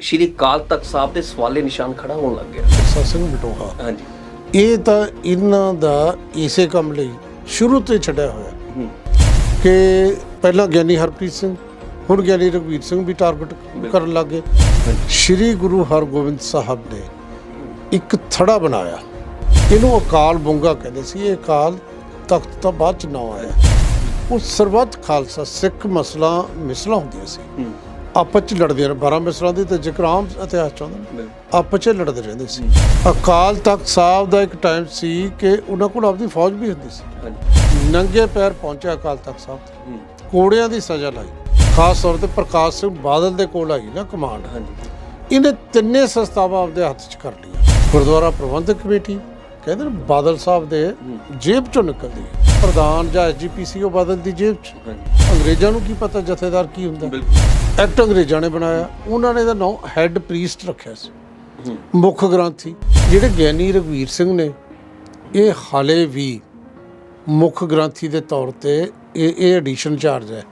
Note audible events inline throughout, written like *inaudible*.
ਸ਼੍ਰੀ ਕਾਲ ਤਖਤ ਸਾਹਿਬ ਤੇ ਸਵਾਲੇ ਨਿਸ਼ਾਨ ਖੜਾ ਹੋਣ ਲੱਗ ਗਿਆ। ਸਤ ਸਿੰਘ ਬਟੋਹਾ ਹਾਂਜੀ। ਇਹ ਤਾਂ ਇਹਨਾਂ ਦਾ ਇਸੇ ਕੰਮ ਲਈ ਸ਼ੁਰੂ ਤੋਂ ਹੀ ਛੱਡਿਆ ਹੋਇਆ। ਕਿ ਪਹਿਲਾਂ ਗਿਆਨੀ ਹਰਪ੍ਰੀਤ ਸਿੰਘ ਹੁਣ ਗਿਆਨੀ ਰਘਵੀਰ ਸਿੰਘ ਵੀ ਟਾਰਗੇਟ ਕਰਨ ਲੱਗੇ ਸ੍ਰੀ ਗੁਰੂ ਹਰਗੋਬਿੰਦ ਸਾਹਿਬ ਨੇ ਇੱਕ ਥੜਾ ਬਣਾਇਆ। ਇਹਨੂੰ ਅਕਾਲ ਬੁੰਗਾ ਕਹਿੰਦੇ ਸੀ। ਇਹ ਅਕਾਲ ਤਖਤ ਤੋਂ ਬਾਅਦ ਚ ਨਾਂ ਆਇਆ। ਉਹ ਸਰਬੱਤ ਖਾਲਸਾ ਸਿੱਖ ਮਸਲਾ ਮਿਸਲਾਂ ਹੁੰਦੀਆਂ ਸੀ। ਆਪਸ ਚ ਲੜਦੇ ਰਹੇ 12 ਮਿਸਲਾਂ ਦੀ ਤੇ ਜ਼ਿਕਰ ਆਮ ਇਤਿਹਾਸ ਚ ਆਉਂਦਾ ਨਾ। ਆਪਸ ਚ ਲੜਦੇ ਰਹਿੰਦੇ ਸੀ। ਅਕਾਲ ਤਖਤ ਸਾਹਿਬ ਦਾ ਇੱਕ ਟਾਈਮ ਸੀ ਕਿ ਉਹਨਾਂ ਕੋਲ ਆਪਣੀ ਫੌਜ ਵੀ ਹੁੰਦੀ ਸੀ। ਨੰਗੇ ਪੈਰ ਪਹੁੰਚਿਆ ਅਕਾਲ ਤਖਤ ਸਾਹਿਬ ਕੋੜਿਆਂ ਦੀ ਸਜ਼ਾ ਲਾਈ। ਖਾਸ ਤੌਰ ਤੇ ਪ੍ਰਕਾਸ਼ ਸਿੰਘ ਬਾਦਲ ਦੇ ਕੋਲ ਆਈ ਨਾ ਕਮਾਂਡ। ਹਾਂਜੀ। ਇਹਨੇ ਤਿੰਨੇ ਸੰਸਥਾਵਾਂ ਆਪਦੇ ਹੱਥ 'ਚ ਕਰ ਲਈਆਂ। ਗੁਰਦੁਆਰਾ ਪ੍ਰਬੰਧਕ ਕਮੇਟੀ ਕਹਿੰਦੇ ਨੇ ਬਾਦਲ ਸਾਹਿਬ ਦੇ ਜੇਬ 'ਚੋਂ ਨਿਕਲਦੀ ਪ੍ਰਧਾਨ ਜਾਂ ਐਸਜੀਪੀਸੀ ਉਹ ਬਾਦਲ ਦੀ ਜੇਬ 'ਚ। ਹਾਂਜੀ। ਅੰਗਰੇਜ਼ਾਂ ਨੂੰ ਕੀ ਪਤਾ ਜਥੇਦਾਰ ਕੀ ਹੁੰਦਾ? ਬਿਲਕੁਲ। ਐਕਟ ਅੰਗਰੇਜ਼ਾਂ ਨੇ ਬਣਾਇਆ। ਉਹਨਾਂ ਨੇ ਇਹਦਾ ਨਾਮ ਹੈੱਡ ਪ੍ਰੀਸਟ ਰੱਖਿਆ ਸੀ। ਮੁੱਖ ਗ੍ਰੰਥੀ ਜਿਹੜੇ ਗਿਆਨੀ ਰਘਵੀਰ ਸਿੰਘ ਨੇ ਇਹ ਹਾਲੇ ਵੀ ਮੁੱਖ ਗ੍ਰੰਥੀ ਦੇ ਤੌਰ ਤੇ ਇਹ ਇਹ ਐਡੀਸ਼ਨ ਚਾਰਜ ਹੈ।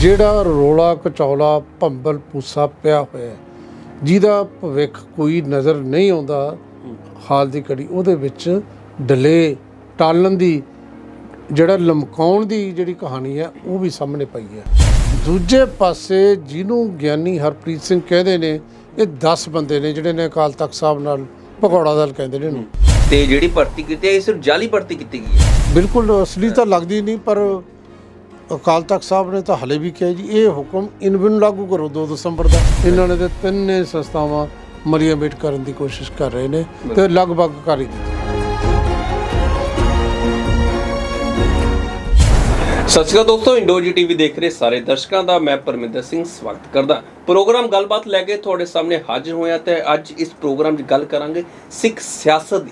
ਜਿਹੜਾ ਰੋਲਾ ਕਚੌਲਾ ਭੰਬਲ ਪੂਸਾ ਪਿਆ ਹੋਇਆ ਹੈ ਜਿਹਦਾ ਭਵਿੱਖ ਕੋਈ ਨਜ਼ਰ ਨਹੀਂ ਆਉਂਦਾ ਹਾਲ ਦੀ ਘੜੀ ਉਹਦੇ ਵਿੱਚ ਡਲੇ ਟਾਲਣ ਦੀ ਜਿਹੜਾ ਲਮਕਾਉਣ ਦੀ ਜਿਹੜੀ ਕਹਾਣੀ ਹੈ ਉਹ ਵੀ ਸਾਹਮਣੇ ਪਈ ਹੈ। ਦੂਜੇ ਪਾਸੇ ਜਿਹਨੂੰ ਗਿਆਨੀ ਹਰਪ੍ਰੀਤ ਸਿੰਘ ਕਹਿੰਦੇ ਨੇ ਇਹ 10 ਬੰਦੇ ਨੇ ਜਿਹੜੇ ਨੇ ਅਕਾਲ ਤਖਤ ਸਾਹਿਬ ਨਾਲ ਭਗੌੜਾ ਦਲ ਕਹਿੰਦੇ ਨੇ ਇਹਨੂੰ। ਤੇ ਜਿਹੜੀ ਭਰਤੀ ਕੀਤੀ ਹੈ ਇਹ ਸਿਰਫ ਜਾਲੀ ਭਰਤੀ ਕੀਤੀ ਗਈ ਹੈ। ਬਿਲਕੁਲ ਅਸਲੀ ਤਾਂ ਲੱਗਦੀ ਨਹੀਂ ਪਰ ਅਕਾਲ ਤਖਤ ਸਾਹਿਬ ਨੇ ਤਾਂ ਹਲੇ ਵੀ ਕਿਹਾ ਜੀ ਇਹ ਹੁਕਮ ਇਨਵਿਨ ਲਾਗੂ ਕਰੋ 2 ਦਸੰਬਰ ਦਾ। ਇਹਨਾਂ ਨੇ ਤੇ ਤਿੰਨੇ ਸੰਸਥਾਵਾਂ ਮਰੀਅਮੇਟ ਕਰਨ ਦੀ ਕੋਸ਼ਿਸ਼ ਕਰ ਰਹੇ ਨੇ ਤੇ ਲਗਭਗ ਕਰ ਹੀ ਦਿੱਤੀ। ਸਤਿ ਸ਼੍ਰੀ ਅਕਾਲ ਦੋਸਤੋ ਇੰਡੋਜੀ ਟੀਵੀ ਦੇਖ ਰਹੇ ਸਾਰੇ ਦਰਸ਼ਕਾਂ ਦਾ ਮੈਂ ਪਰਮਿੰਦਰ ਸਿੰਘ ਸਵਾਗਤ ਕਰਦਾ। ਪ੍ਰੋਗਰਾਮ ਗੱਲਬਾਤ ਲੈ ਕੇ ਤੁਹਾਡੇ ਸਾਹਮਣੇ ਹਾਜ਼ਰ ਹੋਇਆ ਤੇ ਅੱਜ ਇਸ ਪ੍ਰੋਗਰਾਮ 'ਚ ਗੱਲ ਕਰਾਂਗੇ ਸਿੱਖ ਸਿਆਸਤ ਦੀ,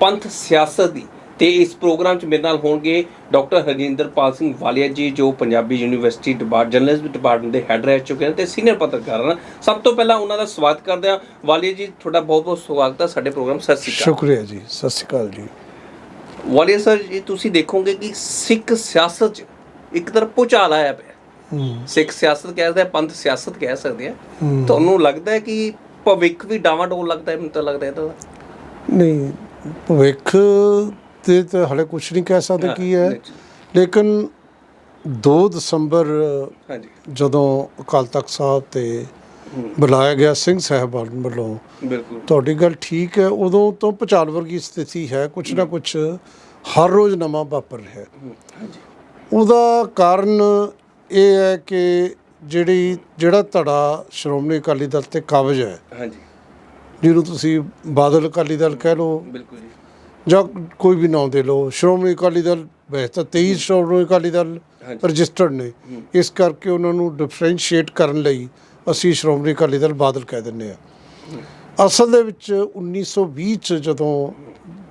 ਪੰਥ ਸਿਆਸਤ ਦੀ। ਤੇ ਇਸ ਪ੍ਰੋਗਰਾਮ 'ਚ ਮੇਰੇ ਨਾਲ ਹੋਣਗੇ ਡਾਕਟਰ ਹਰਜਿੰਦਰਪਾਲ ਸਿੰਘ ਵਾਲੀਆ ਜੀ, ਜੋ Punjabi university depart journalism department ਦੇ ਹੈੱਡ ਰਹਿ ਚੁੱਕੇ ਨੇ ਤੇ ਸੀਨੀਅਰ ਪੱਤਰਕਾਰ ਹਨ। ਸਭ ਤੋਂ ਪਹਿਲਾਂ ਉਹਨਾਂ ਦਾ ਸਵਾਗਤ ਕਰਦੇ ਹਾਂ। ਵਾਲੀਆ ਜੀ, ਤੁਹਾਡਾ ਬਹੁਤ ਬਹੁਤ ਸਵਾਗਤ ਹੈ ਸਾਡੇ ਪ੍ਰੋਗਰਾਮ ਸਤਿ ਸ਼੍ਰੀ ਅਕਾਲ। ਸ਼ੁਕਰੀਆ ਜੀ। ਸਤਿ ਸ਼੍ਰੀ ਅਕਾਲ ਜੀ। ਵਾਲੀਆ ਸਰ ਜੀ ਤੁਸੀਂ ਦੇਖੋਗੇ ਕਿ ਸਿੱਖ ਸਿਆਸਤ 'ਚ ਇੱਕ ਤਰ੍ਹਾਂ ਭੁਚਾਲ ਆਇਆ ਪਿਆ। ਸਿੱਖ ਸਿਆਸਤ ਕਹਿ ਸਕਦੇ ਆ ਪੰਥ ਸਿਆਸਤ ਕਹਿ ਸਕਦੇ ਆ। ਤੁਹਾਨੂੰ ਲੱਗਦਾ ਹੈ ਕਿ ਭਵਿੱਖ ਵੀ ਡਾਵਾਡੋਲ ਲੱਗਦਾ ਹੈ ਮੈਨੂੰ ਤਾਂ ਲੱਗਦਾ ਤਾਂ? ਨਹੀਂ ਭਵਿੱਖ ਤੇ ਤਾਂ ਹਲੇ ਕੁਝ ਨਹੀਂ ਕਹਿ ਸਕਦੇ ਕੀ ਹੈ। ਲੇਕਿਨ 2 ਦਸੰਬਰ ਹਾਂਜੀ। ਜਦੋਂ ਅਕਾਲ ਤਖਤ ਸਾਹਿਬ ਤੇ। ਬੁਲਾਇਆ ਗਿਆ ਸਿੰਘ ਸਾਹਿਬਾਨ ਵੱਲੋਂ ਬਿਲਕੁਲ। ਤੁਹਾਡੀ ਗੱਲ ਠੀਕ ਹੈ ਉਦੋਂ ਤੋਂ ਭੁਚਾਲ ਵਰਗੀ ਸਥਿਤੀ ਹੈ ਕੁਝ ਨਾ ਕੁਝ ਹਰ ਰੋਜ਼ ਨਵਾਂ ਵਾਪਰ ਰਿਹਾ ਹੈ। ਉਹਦਾ ਕਾਰਨ ਇਹ ਹੈ ਕਿ ਜਿਹੜੀ ਜਿਹੜਾ ਧੜਾ ਸ਼੍ਰੋਮਣੀ ਅਕਾਲੀ ਦਲ ਤੇ ਕਾਬਜ ਹੈ ਹਾਂਜੀ। ਜਿਹਨੂੰ ਤੁਸੀਂ ਬਾਦਲ ਅਕਾਲੀ ਦਲ ਕਹਿ ਲਓ ਬਿਲਕੁਲ ਜੀ। ਜਾਂ ਕੋਈ ਵੀ ਨਾਮ ਦੇ ਲਓ ਸ਼੍ਰੋਮਣੀ ਅਕਾਲੀ ਦਲ ਵੈਸੇ ਤਾਂ 23 ਸ਼੍ਰੋਮਣੀ ਅਕਾਲੀ ਦਲ। ਰਜਿਸਟਰਡ ਨੇ। ਇਸ ਕਰਕੇ ਉਹਨਾਂ ਨੂੰ ਡਿਫਰੈਂਸ਼ੀਏਟ ਕਰਨ ਲਈ ਅਸੀਂ ਸ਼੍ਰੋਮਣੀ ਅਕਾਲੀ ਦਲ ਬਾਦਲ ਕਹਿ ਦਿੰਦੇ ਆ ਅਸਲ ਦੇ ਵਿੱਚ 1920 ਚ ਜਦੋਂ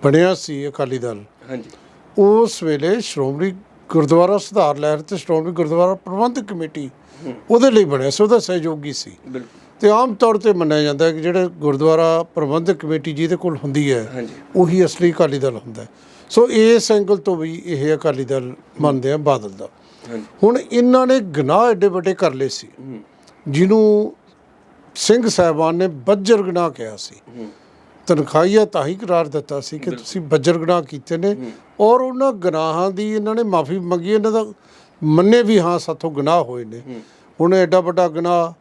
ਬਣਿਆ ਸੀ ਅਕਾਲੀ ਦਲ ਹਾਂਜੀ। ਉਸ ਵੇਲੇ ਸ਼੍ਰੋਮਣੀ ਗੁਰਦੁਆਰਾ ਸੁਧਾਰ ਲਹਿਰ ਤੇ ਸ਼੍ਰੋਮਣੀ ਗੁਰਦੁਆਰਾ ਪ੍ਰਬੰਧਕ ਕਮੇਟੀ ਉਹਦੇ ਲਈ ਬਣਿਆ ਸੀ ਉਹਦਾ ਸਹਿਯੋਗੀ ਸੀ। ਤੇ ਆਮ ਤੌਰ ਤੇ ਮੰਨਿਆ ਜਾਂਦਾ ਹੈ ਕਿ ਜਿਹੜੇ ਗੁਰਦੁਆਰਾ ਪ੍ਰਬੰਧਕ ਕਮੇਟੀ ਜਿਹਦੇ ਕੋਲ ਹੁੰਦੀ ਹੈ ਉਹੀ ਅਸਲੀ ਅਕਾਲੀ ਦਲ ਹੁੰਦਾ ਹੈ। ਸੋ ਇਸ ਐਂਗਲ ਤੋਂ ਵੀ ਇਹ ਅਕਾਲੀ ਦਲ ਮੰਨਦੇ ਆ ਬਾਦਲ ਦਾ। ਹੁਣ ਇਹਨਾਂ ਨੇ ਗੁਨਾਹ ਐਡੇ ਵੱਡੇ ਕਰ ਲਏ ਸੀ। ਜਿਹਨੂੰ ਸਿੰਘ ਸਾਹਿਬਾਨ ਨੇ ਬੱਜਰ ਗੁਨਾਹ ਕਿਹਾ ਸੀ। ਤਨਖਾਹੀਆ ਤਾਂ ਹੀ ਕਰਾਰ ਦਿੱਤਾ ਸੀ ਕਿ ਤੁਸੀਂ ਬੱਜਰ ਗੁਨਾਹ ਕੀਤੇ ਨੇ ਔਰ ਉਹਨਾਂ ਗੁਨਾਹਾਂ ਦੀ ਇਹਨਾਂ ਨੇ ਮਾਫੀ ਮੰਗੀ ਇਹਨਾਂ ਦਾ ਮੰਨੇ ਵੀ ਹਾਂ ਸਾਥੋਂ ਗੁਨਾਹ ਹੋਏ ਨੇ। ਹੁਣ ਐਡਾ ਵੱਡਾ ਗੁਨਾਹ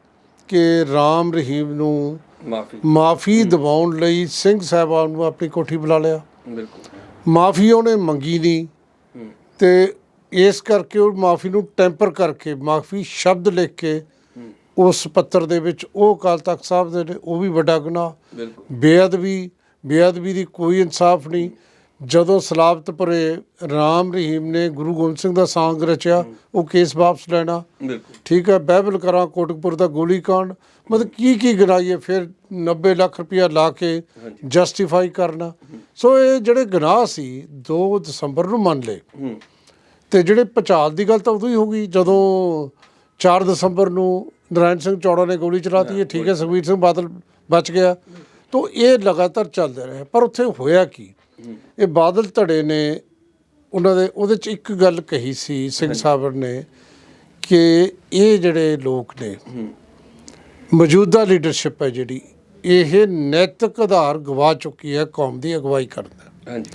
ਕਿ ਰਾਮ ਰਹੀਮ ਨੂੰ ਮਾਫੀ। ਮਾਫੀ ਦਿਵਾਉਣ ਲਈ ਸਿੰਘ ਸਾਹਿਬਾਨ ਨੂੰ ਆਪਣੀ ਕੋਠੀ ਬੁਲਾ ਲਿਆ। ਬਿਲਕੁਲ। ਮਾਫੀ ਉਹਨੇ ਮੰਗੀ ਨਹੀਂ। ਤੇ ਇਸ ਕਰਕੇ ਉਹ ਮਾਫੀ ਨੂੰ ਟੈਂਪਰ ਕਰਕੇ ਮਾਫੀ ਸ਼ਬਦ ਲਿਖ ਕੇ ਉਸ ਪੱਤਰ ਦੇ ਵਿੱਚ ਉਹ ਅਕਾਲ ਤਖਤ ਸਾਹਿਬ ਦੇ ਨੇ ਉਹ ਵੀ ਵੱਡਾ ਗੁਨਾਹ। ਬੇਅਦਬੀ ਬੇਅਦਬੀ ਦੀ ਕੋਈ ਇਨਸਾਫ ਨਹੀਂ। ਜਦੋਂ ਸਲਾਬਤਪੁਰੇ ਰਾਮ ਰਹੀਮ ਨੇ ਗੁਰੂ ਗੋਬਿੰਦ ਸਿੰਘ ਦਾ ਸਾਂਗ ਰਚਿਆ ਉਹ ਕੇਸ ਵਾਪਸ ਲੈਣਾ। ਠੀਕ ਹੈ ਬਹਿਬਲ ਕਰਾਂ ਕੋਟਕਪੁਰ ਦਾ ਗੋਲੀकांड ਮਤਲਬ ਕੀ ਕੀ ਗਿਨਾਈ ਹੈ ਫਿਰ 90 ਲੱਖ ਰੁਪਇਆ ਲਾ ਕੇ ਜਸਟੀਫਾਈ ਕਰਨਾ। ਸੋ ਇਹ ਜਿਹੜੇ ਗੁਨਾਹ ਸੀ 2 ਦਸੰਬਰ ਨੂੰ ਮੰਨ ਲਏ। ਤੇ ਜਿਹੜੇ ਪਚਾਲ ਦੀ ਗੱਲ ਤਾਂ ਉਦੋਂ ਹੀ ਹੋ ਗਈ ਜਦੋਂ 4 ਦਸੰਬਰ ਨੂੰ ਨਰਾਇਣ ਸਿੰਘ ਚੌੜਾ ਨੇ ਗੋਲੀ ਚਲਾਤੀ ਹੈ ਠੀਕ ਹੈ ਸੁਖਬੀਰ ਸਿੰਘ ਬਾਦਲ ਬਚ ਗਿਆ। ਤੋਂ ਇਹ ਲਗਾਤਾਰ ਚੱਲਦੇ ਰਹੇ ਪਰ ਉੱਥੇ ਹੋਇਆ ਕੀ? ਇਹ ਬਾਦਲ ਧੜੇ ਨੇ ਉਹਨਾਂ ਦੇ ਉਹਦੇ ਚ ਇੱਕ ਗੱਲ ਕਹੀ ਸੀ ਸਿੰਘ ਸਾਹਿਬ ਨੇ ਕਿ ਇਹ ਜਿਹੜੇ ਲੋਕ ਨੇ ਮੌਜੂਦਾ ਲੀਡਰਸ਼ਿਪ ਹੈ ਜਿਹੜੀ ਇਹ ਨੈਤਿਕ ਆਧਾਰ ਗਵਾ ਚੁੱਕੀ ਹੈ ਕੌਮ ਦੀ ਅਗਵਾਈ ਕਰਨ ਦਾ। ਹਾਂਜੀ।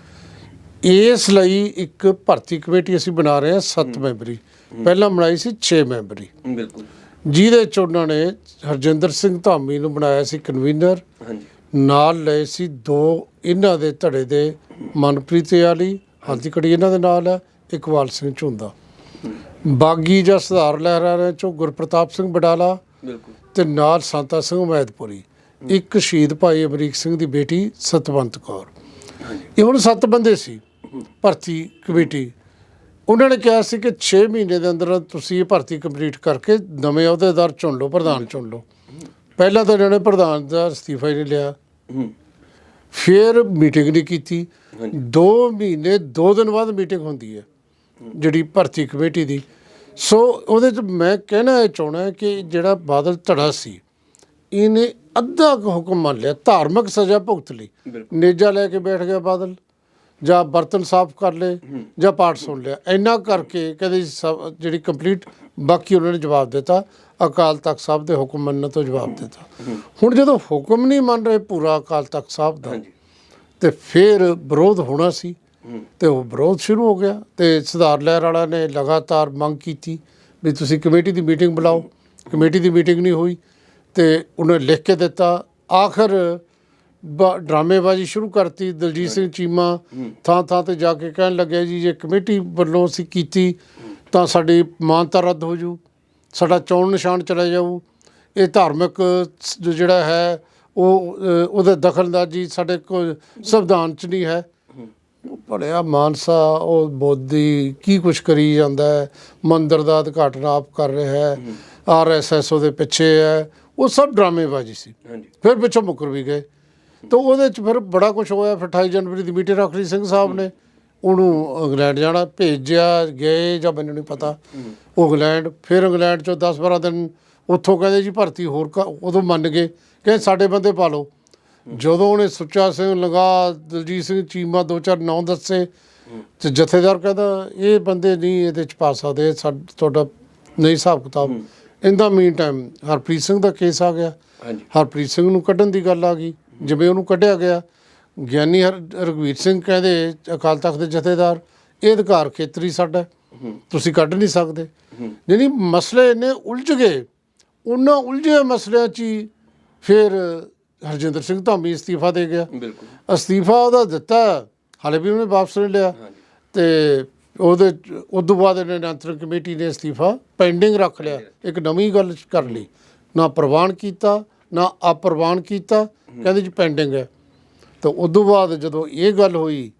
ਇਸ ਲਈ ਇੱਕ ਭਰਤੀ ਕਮੇਟੀ ਅਸੀਂ ਬਣਾ ਰਹੇ ਹਾਂ 7 ਮੈਂਬਰੀ। ਪਹਿਲਾਂ ਬਣਾਈ ਸੀ 6 ਮੈਂਬਰੀ। ਬਿਲਕੁਲ। ਜਿਹਦੇ ਚ ਉਹਨਾਂ ਨੇ ਹਰਜਿੰਦਰ ਸਿੰਘ ਧਾਮੀ ਨੂੰ ਬਣਾਇਆ ਸੀ ਕਨਵੀਨਰ ਹਾਂਜੀ। ਨਾਲ ਲਏ ਸੀ ਦੋ ਇਹਨਾਂ ਦੇ ਧੜੇ ਦੇ ਮਨਪ੍ਰੀਤ ਵਾਲੀ ਹਾਲਦੀ ਕੜੀ ਇਹਨਾਂ ਦੇ ਨਾਲ ਹੈ ਇਕਬਾਲ ਸਿੰਘ ਝੁੰਦਾ। ਬਾਗੀ ਜਾਂ ਸੁਧਾਰ ਲਹਿਰਾਰੇ ਚੋਂ ਗੁਰਪ੍ਰਤਾਪ ਸਿੰਘ ਬਡਾਲਾ ਬਿਲਕੁਲ। ਤੇ ਨਾਲ ਸੰਤਾ ਸਿੰਘ ਮੈਦਪੁਰੀ ਇੱਕ ਸ਼ਹੀਦ ਭਾਈ ਅਮਰੀਕ ਸਿੰਘ ਦੀ ਬੇਟੀ ਸਤਵੰਤ ਕੌਰ। ਇਹ ਹੁਣ ਸੱਤ ਬੰਦੇ ਸੀ ਭਰਤੀ ਕਮੇਟੀ ਉਹਨਾਂ ਨੇ ਕਿਹਾ ਸੀ ਕਿ 6 ਮਹੀਨੇ ਦੇ ਅੰਦਰ ਤੁਸੀਂ ਇਹ ਭਰਤੀ ਕੰਪਲੀਟ ਕਰਕੇ ਨਵੇਂ ਅਹੁਦੇਦਾਰ ਚੁਣ ਲਓ ਪ੍ਰਧਾਨ ਚੁਣ ਲਓ। ਪਹਿਲਾਂ ਤਾਂ ਇਹਨਾਂ ਨੇ ਪ੍ਰਧਾਨ ਦਾ ਅਸਤੀਫਾ ਹੀ ਨਹੀਂ ਲਿਆ। ਫਿਰ ਮੀਟਿੰਗ ਨਹੀਂ ਕੀਤੀ। ਹਾਂਜੀ। 2 ਮਹੀਨੇ 2 ਦਿਨ ਬਾਅਦ ਮੀਟਿੰਗ ਹੁੰਦੀ ਹੈ ਜਿਹੜੀ ਭਰਤੀ ਕਮੇਟੀ ਦੀ। ਸੋ ਉਹਦੇ ਚ ਮੈਂ ਕਹਿਣਾ ਇਹ ਚਾਹਣਾ ਕਿ ਜਿਹੜਾ ਬਾਦਲ ਧੜਾ ਸੀ ਇਹਨੇ ਅੱਧਾ ਹੁਕਮ ਮੰਨ ਲਿਆ ਧਾਰਮਿਕ ਸਜ਼ਾ ਭੁਗਤ ਲਈ। ਨੇਜਾ ਲੈ ਕੇ ਬੈਠ ਗਿਆ ਬਾਦਲ। ਜਾਂ ਬਰਤਨ ਸਾਫ਼ ਕਰ ਲਏ ਜਾਂ ਪਾਠ ਸੁਣ ਲਿਆ। ਇੰਨਾ ਕਰਕੇ ਕਹਿੰਦੇ ਜਿਹੜੀ ਕੰਪਲੀਟ ਬਾਕੀ ਉਹਨਾਂ ਨੇ ਜਵਾਬ ਦਿੱਤਾ। ਅਕਾਲ ਤਖਤ ਸਾਹਿਬ ਦੇ ਹੁਕਮ ਮੰਨਣ ਤੋਂ ਜਵਾਬ ਦਿੱਤਾ। ਹੁਣ ਜਦੋਂ ਹੁਕਮ ਨਹੀਂ ਮੰਨ ਰਹੇ ਪੂਰਾ ਅਕਾਲ ਤਖਤ ਸਾਹਿਬ ਦਾ ਤੇ ਫਿਰ ਵਿਰੋਧ ਹੋਣਾ ਸੀ। ਤੇ ਉਹ ਵਿਰੋਧ ਸ਼ੁਰੂ ਹੋ ਗਿਆ ਤੇ ਸੁਧਾਰ ਲਹਿਰ ਵਾਲਾ ਨੇ ਲਗਾਤਾਰ ਮੰਗ ਕੀਤੀ ਵੀ ਤੁਸੀਂ ਕਮੇਟੀ ਦੀ ਮੀਟਿੰਗ ਬੁਲਾਓ। ਕਮੇਟੀ ਦੀ ਮੀਟਿੰਗ ਨਹੀਂ ਹੋਈ ਤੇ ਉਹਨੇ ਲਿਖ ਕੇ ਦਿੱਤਾ। ਆਖਰ ਡਰਾਮੇਬਾਜ਼ੀ ਸ਼ੁਰੂ ਕਰਤੀ ਦਲਜੀਤ ਸਿੰਘ ਚੀਮਾ ਥਾਂ ਥਾਂ ਤੇ ਜਾ ਕੇ ਕਹਿਣ ਲੱਗਿਆ ਜੀ ਜੇ ਕਮੇਟੀ ਵੱਲੋਂ ਅਸੀਂ ਕੀਤੀ ਤਾਂ ਸਾਡੀ ਮਾਨਤਾ ਰੱਦ ਹੋ ਜੂ ਸਾਡਾ ਚੋਣ ਨਿਸ਼ਾਨ ਚਲਾ ਜਾਊ। ਇਹ ਧਾਰਮਿਕ ਜਿਹੜਾ ਹੈ ਉਹ ਉਹਦੇ ਦਖਲਅੰਦਾਜ਼ੀ ਸਾਡੇ ਕੋਲ ਸੰਵਿਧਾਨ 'ਚ ਨਹੀਂ ਹੈ। ਭਲਿਆ ਮਾਨਸਾ ਉਹ ਬੋਧੀ ਕੀ ਕੁਛ ਕਰੀ ਜਾਂਦਾ ਹੈ ਮੰਦਰ ਦਾ ਉਦਘਾਟਨ ਆਪ ਕਰ ਰਿਹਾ ਹੈ ਆਰਐਸਐਸ ਉਹਦੇ ਪਿੱਛੇ ਹੈ ਉਹ ਸਭ ਡਰਾਮੇਬਾਜ਼ੀ ਸੀ। ਫਿਰ ਪਿੱਛੋਂ ਮੁੱਕਰ ਵੀ ਗਏ। ਤਾਂ ਉਹਦੇ ਚ ਫਿਰ ਬੜਾ ਕੁਝ ਹੋਇਆ ਫਿਰ 28 ਜਨਵਰੀ ਦੀ ਮੀਟਿੰਗ ਰੱਖ ਲਈ ਸਿੰਘ ਸਾਹਿਬ ਨੇ। ਉਹਨੂੰ ਇੰਗਲੈਂਡ ਜਾਣਾ ਭੇਜਿਆ ਗਏ ਜਾਂ ਮੈਨੂੰ ਨਹੀਂ ਪਤਾ। ਉਹ ਇੰਗਲੈਂਡ ਫਿਰ ਇੰਗਲੈਂਡ ਚੋਂ 10 12 ਦਿਨ ਉੱਥੋਂ ਕਹਿੰਦੇ ਜੀ ਭਰਤੀ ਹੋਰ ਕ- ਉਦੋਂ ਮੰਨ ਗਏ। ਕਹਿੰਦੇ ਸਾਡੇ ਬੰਦੇ ਪਾ ਲਓ। ਜਦੋਂ ਉਹਨੇ ਸੁੱਚਾ ਸਿੰਘ ਲਗਾ ਦਲਜੀਤ ਸਿੰਘ ਚੀਮਾ ਦੋ ਚਾਰ ਨਾਂ ਦੱਸੇ ਤੇ ਜਥੇਦਾਰ ਕਹਿੰਦਾ ਇਹ ਬੰਦੇ ਨਹੀਂ ਇਹਦੇ ਚ ਪਾ ਸਕਦੇ ਤੁਹਾਡਾ ਨਹੀਂ ਹਿਸਾਬ ਕਿਤਾਬ। In the meantime Harpreet Singh the case ਆ ਗਿਆ। ਹਰਪ੍ਰੀਤ ਸਿੰਘ ਨੂੰ ਕੱਢਣ ਦੀ ਗੱਲ ਆ ਗਈ। ਜਿਵੇਂ ਉਹਨੂੰ ਕੱਢਿਆ ਗਿਆ ਗਿਆਨੀ ਹਰ ਰਘਵੀਰ ਸਿੰਘ ਕਹਿੰਦੇ ਅਕਾਲ ਤਖਤ ਦੇ ਜਥੇਦਾਰ ਇਹ ਅਧਿਕਾਰ ਖੇਤਰੀ ਸਾਡਾ ਤੁਸੀਂ ਕੱਢ ਨਹੀਂ ਸਕਦੇ। ਯਾਨੀ ਮਸਲੇ ਇੰਨੇ ਉਲਝ ਗਏ ਉਹਨਾਂ ਉਲਝੇ ਮਸਲਿਆਂ 'ਚ ਹੀ ਫਿਰ ਹਰਜਿੰਦਰ ਸਿੰਘ ਧਾਮੀ ਅਸਤੀਫਾ ਦੇ ਗਿਆ। ਬਿਲਕੁਲ। ਅਸਤੀਫਾ ਉਹਦਾ ਦਿੱਤਾ ਹਾਲੇ ਵੀ ਉਹਨੇ ਵਾਪਸ ਨਹੀਂ ਲਿਆ। ਤੇ ਉਹਦੇ ਉਸ ਤੋਂ ਬਾਅਦ ਇਹਨੇ ਨਿਯੰਤਰਣ ਕਮੇਟੀ ਨੇ ਅਸਤੀਫਾ ਪੈਂਡਿੰਗ ਰੱਖ ਲਿਆ ਇੱਕ ਨਵੀਂ ਗੱਲ ਕਰ ਲਈ। ਨਾ ਪ੍ਰਵਾਨ ਕੀਤਾ ਨਾ ਅਪਰਵਾਨ ਕੀਤਾ ਕਹਿੰਦੇ ਜੀ ਪੈਂਡਿੰਗ ਹੈ। ਤਾਂ ਤੋਂ ਬਾਅਦ ਜਦੋਂ ਇਹ ਗੱਲ ਹੋਈ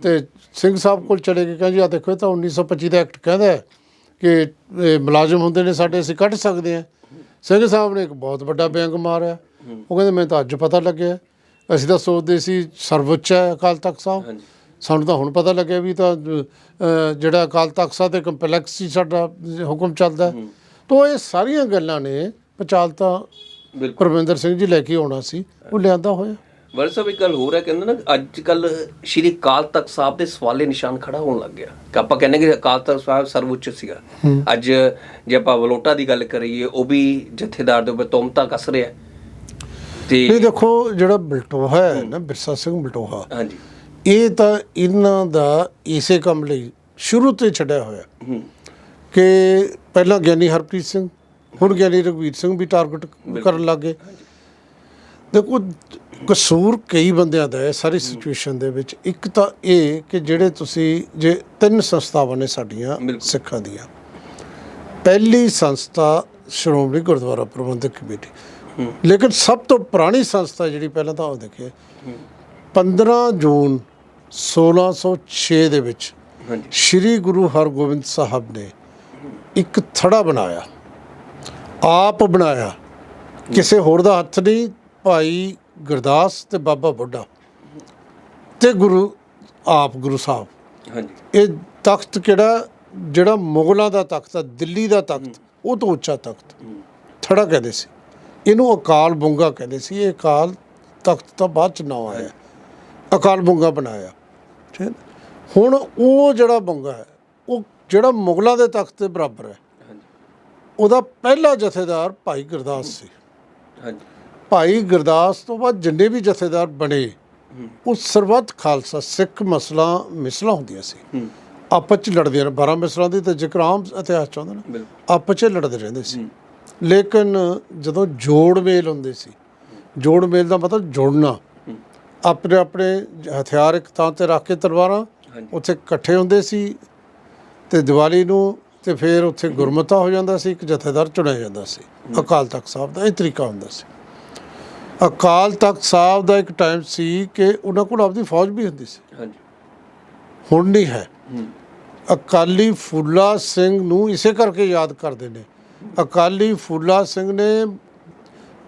ਤੇ ਸਿੰਘ ਸਾਹਿਬ ਕੋਲ ਚਲੇ ਗਏ ਕਹਿੰਦੇ ਆ ਦੇਖੋ ਇਹ ਤਾਂ 1925 ਦਾ ਐਕਟ ਕਹਿੰਦਾ ਕਿ ਇਹ ਮੁਲਾਜ਼ਮ ਹੁੰਦੇ ਨੇ ਸਾਡੇ ਅਸੀਂ ਕੱਢ ਸਕਦੇ ਹਾਂ। ਸਿੰਘ ਸਾਹਿਬ ਨੇ ਇੱਕ ਬਹੁਤ ਵੱਡਾ ਬੈਂਕ ਮਾਰਿਆ। ਉਹ ਕਹਿੰਦੇ ਮੈਨੂੰ ਤਾਂ ਅੱਜ ਪਤਾ ਲੱਗਿਆ। ਅਸੀਂ ਤਾਂ ਸੋਚਦੇ ਸੀ ਸਰਵਉੱਚ ਹੈ ਅਕਾਲ ਤਖਤ ਸਾਹਿਬ। ਸਾਨੂੰ ਤਾਂ ਹੁਣ ਪਤਾ ਲੱਗਿਆ ਵੀ ਤਾਂ ਜਿਹੜਾ ਅਕਾਲ ਤਖਤ ਸਾਹਿਬ ਦੇ ਕੰਪਲੈਕਸ ਹੀ ਸਾਡਾ ਹੁਕਮ ਚੱਲਦਾ। ਤਾਂ ਇਹ ਸਾਰੀਆਂ ਗੱਲਾਂ ਨੇ ਪਚਾਲ ਤਾਂ ਬਿਲਕੁਲ। ਪਰਵਿੰਦਰ ਸਿੰਘ ਜੀ ਲੈ ਕੇ ਆਉਣਾ ਸੀ ਉਹ ਲਿਆਂਦਾ ਹੋਇਆ। ਵਰ ਸਾਹਿਬ ਇੱਕ ਗੱਲ ਹੋਰ ਹੈ ਕਹਿੰਦੇ ਨਾ ਅੱਜ ਕੱਲ ਸ਼੍ਰੀ ਅਕਾਲ ਤਖਤ ਸਾਹਿਬ ਦੇ ਸਵਾਲੇ ਨਿਸ਼ਾਨ ਖੜਾ ਹੋਣ ਲੱਗ ਗਿਆ। ਕਿ ਆਪਾਂ ਕਹਿੰਦੇ ਕਿ ਅਕਾਲ ਤਖਤ ਸਾਹਿਬ ਸਰਵਉੱਚ ਸੀਗਾ। ਅੱਜ ਜੇ ਆਪਾਂ ਵਲੋਟਾ ਦੀ ਗੱਲ ਕਰੀਏ ਉਹ ਵੀ ਜਥੇਦਾਰ ਦੇ ਉੱਪਰ ਤੋਮਤਾ ਕੱਸ ਰਿਹਾ। ਤੇ ਇਹ ਦੇਖੋ ਜਿਹੜਾ ਬਲਟੋਹਾ ਹੈ ਨਾ ਬਿਰਸਾ ਸਿੰਘ ਬਲਟੋਹਾ ਹਾਂਜੀ। ਇਹ ਤਾਂ ਇਹਨਾਂ ਦਾ ਇਸੇ ਕੰਮ ਲਈ ਸ਼ੁਰੂ ਤੋਂ ਛੱਡਿਆ ਹੋਇਆ। ਹੂੰ। ਕਿ ਪਹਿਲਾਂ ਗਿਆਨੀ ਹਰਪ੍ਰੀਤ ਸਿੰਘ ਹੁਣ ਗਿਆਨੀ ਰਘਵੀਰ ਸਿੰਘ ਵੀ ਟਾਰਗੇਟ ਕਰਨ ਲੱਗੇ ਦੇਖੋ ਕਸੂਰ ਕਈ ਬੰਦਿਆਂ ਦਾ ਹੈ ਸਾਰੀ ਸਿਚੁਏਸ਼ਨ ਦੇ ਵਿੱਚ। ਇੱਕ ਤਾਂ ਇਹ ਕਿ ਜਿਹੜੇ ਤੁਸੀਂ ਜੇ ਤਿੰਨ ਸੰਸਥਾਵਾਂ ਨੇ ਸਾਡੀਆਂ। ਸਿੱਖਾਂ ਦੀਆਂ ਪਹਿਲੀ ਸੰਸਥਾ ਸ਼੍ਰੋਮਣੀ ਗੁਰਦੁਆਰਾ ਪ੍ਰਬੰਧਕ ਕਮੇਟੀ। ਲੇਕਿਨ ਸਭ ਤੋਂ ਪੁਰਾਣੀ ਸੰਸਥਾ ਜਿਹੜੀ ਪਹਿਲਾਂ ਤਾਂ ਉਹ ਦੇਖੇ 15 ਜੂਨ 1606 ਦੇ ਵਿੱਚ ਹਾਂਜੀ। ਸ੍ਰੀ ਗੁਰੂ ਹਰਗੋਬਿੰਦ ਸਾਹਿਬ ਨੇ ਇੱਕ ਥੜਾ ਬਣਾਇਆ। ਆਪ ਬਣਾਇਆ। ਕਿਸੇ ਹੋਰ ਦਾ ਹੱਥ ਨਹੀਂ ਭਾਈ ਗੁਰਦਾਸ ਤੇ ਬਾਬਾ ਬੁੱਢਾ ਤੇ ਗੁਰੂ ਆਪ ਗੁਰੂ ਸਾਹਿਬ। ਹਾਂਜੀ। ਇਹ ਤਖਤ ਕਿਹੜਾ? ਜਿਹੜਾ ਮੁਗਲਾਂ ਦਾ ਤਖਤ ਆ ਦਿੱਲੀ ਦਾ ਤਖਤ। ਉਹ ਤੋਂ ਉੱਚਾ ਤਖਤ। ਥੜਾ ਕਹਿੰਦੇ ਸੀ। ਇਹਨੂੰ ਅਕਾਲ ਬੁੰਗਾ ਕਹਿੰਦੇ ਸੀ। ਇਹ ਅਕਾਲ ਤਖਤ ਤਾਂ ਬਾਅਦ ਚ ਨਾਂ ਆਇਆ। ਅਕਾਲ ਬੁੰਗਾ ਬਣਾਇਆ। ਠੀਕ? ਹੁਣ ਉਹ ਜਿਹੜਾ ਬੁੰਗਾ ਹੈ ਉਹ ਜਿਹੜਾ ਮੁਗਲਾਂ ਦੇ ਤਖਤ ਦੇ ਬਰਾਬਰ ਹੈ। ਉਹਦਾ ਪਹਿਲਾ ਜਥੇਦਾਰ ਭਾਈ ਗੁਰਦਾਸ ਸੀ। ਹਾਂਜੀ। ਭਾਈ ਗੁਰਦਾਸ ਤੋਂ ਬਾਅਦ ਜਿੰਨੇ ਵੀ ਜਥੇਦਾਰ ਬਣੇ ਉਹ ਸਰਬੱਤ ਖਾਲਸਾ ਸਿੱਖ ਮਸਲਾ ਮਿਸਲਾਂ ਹੁੰਦੀਆਂ ਸੀ। ਆਪਸ ਚ ਲੜਦੇ ਰਹੇ 12 ਮਿਸਲਾਂ ਦੀ ਤਾਂ ਜ਼ਿਕਰ ਆਮ ਇਤਿਹਾਸ ਚ ਆਉਂਦਾ ਨਾ ਆਪਸ ਚ ਲੜਦੇ ਰਹਿੰਦੇ ਸੀ। ਲੇਕਿਨ ਜਦੋਂ ਜੋੜ ਮੇਲ ਹੁੰਦੇ ਸੀ ਜੋੜ ਮੇਲ ਦਾ ਮਤਲਬ ਜੋੜਨਾ। ਆਪਣੇ ਆਪਣੇ ਹਥਿਆਰ ਇੱਕ ਥਾਂ ਤੇ ਰੱਖ ਕੇ ਤਲਵਾਰਾਂ ਉੱਥੇ ਇਕੱਠੇ ਹੁੰਦੇ ਸੀ ਤੇ ਦੀਵਾਲੀ ਨੂੰ ਤੇ ਫਿਰ ਉੱਥੇ ਗੁਰਮਤਾ ਹੋ ਜਾਂਦਾ ਸੀ ਇੱਕ ਜਥੇਦਾਰ ਚੁਣਿਆ ਜਾਂਦਾ ਸੀ ਅਕਾਲ ਤਖਤ ਸਾਹਿਬ ਦਾ ਇਹ ਤਰੀਕਾ ਹੁੰਦਾ ਸੀ। ਅਕਾਲ ਤਖਤ ਸਾਹਿਬ ਦਾ ਇੱਕ ਟਾਈਮ ਸੀ ਕਿ ਉਹਨਾਂ ਕੋਲ ਆਪਦੀ ਫੌਜ ਵੀ ਹੁੰਦੀ ਸੀ। ਹਾਂਜੀ। ਹੁਣ ਨਹੀਂ ਹੈ। ਅਕਾਲੀ ਫੂਲਾ ਸਿੰਘ ਨੂੰ ਇਸੇ ਕਰਕੇ ਯਾਦ ਕਰਦੇ ਨੇ। ਅਕਾਲੀ ਫੂਲਾ ਸਿੰਘ ਨੇ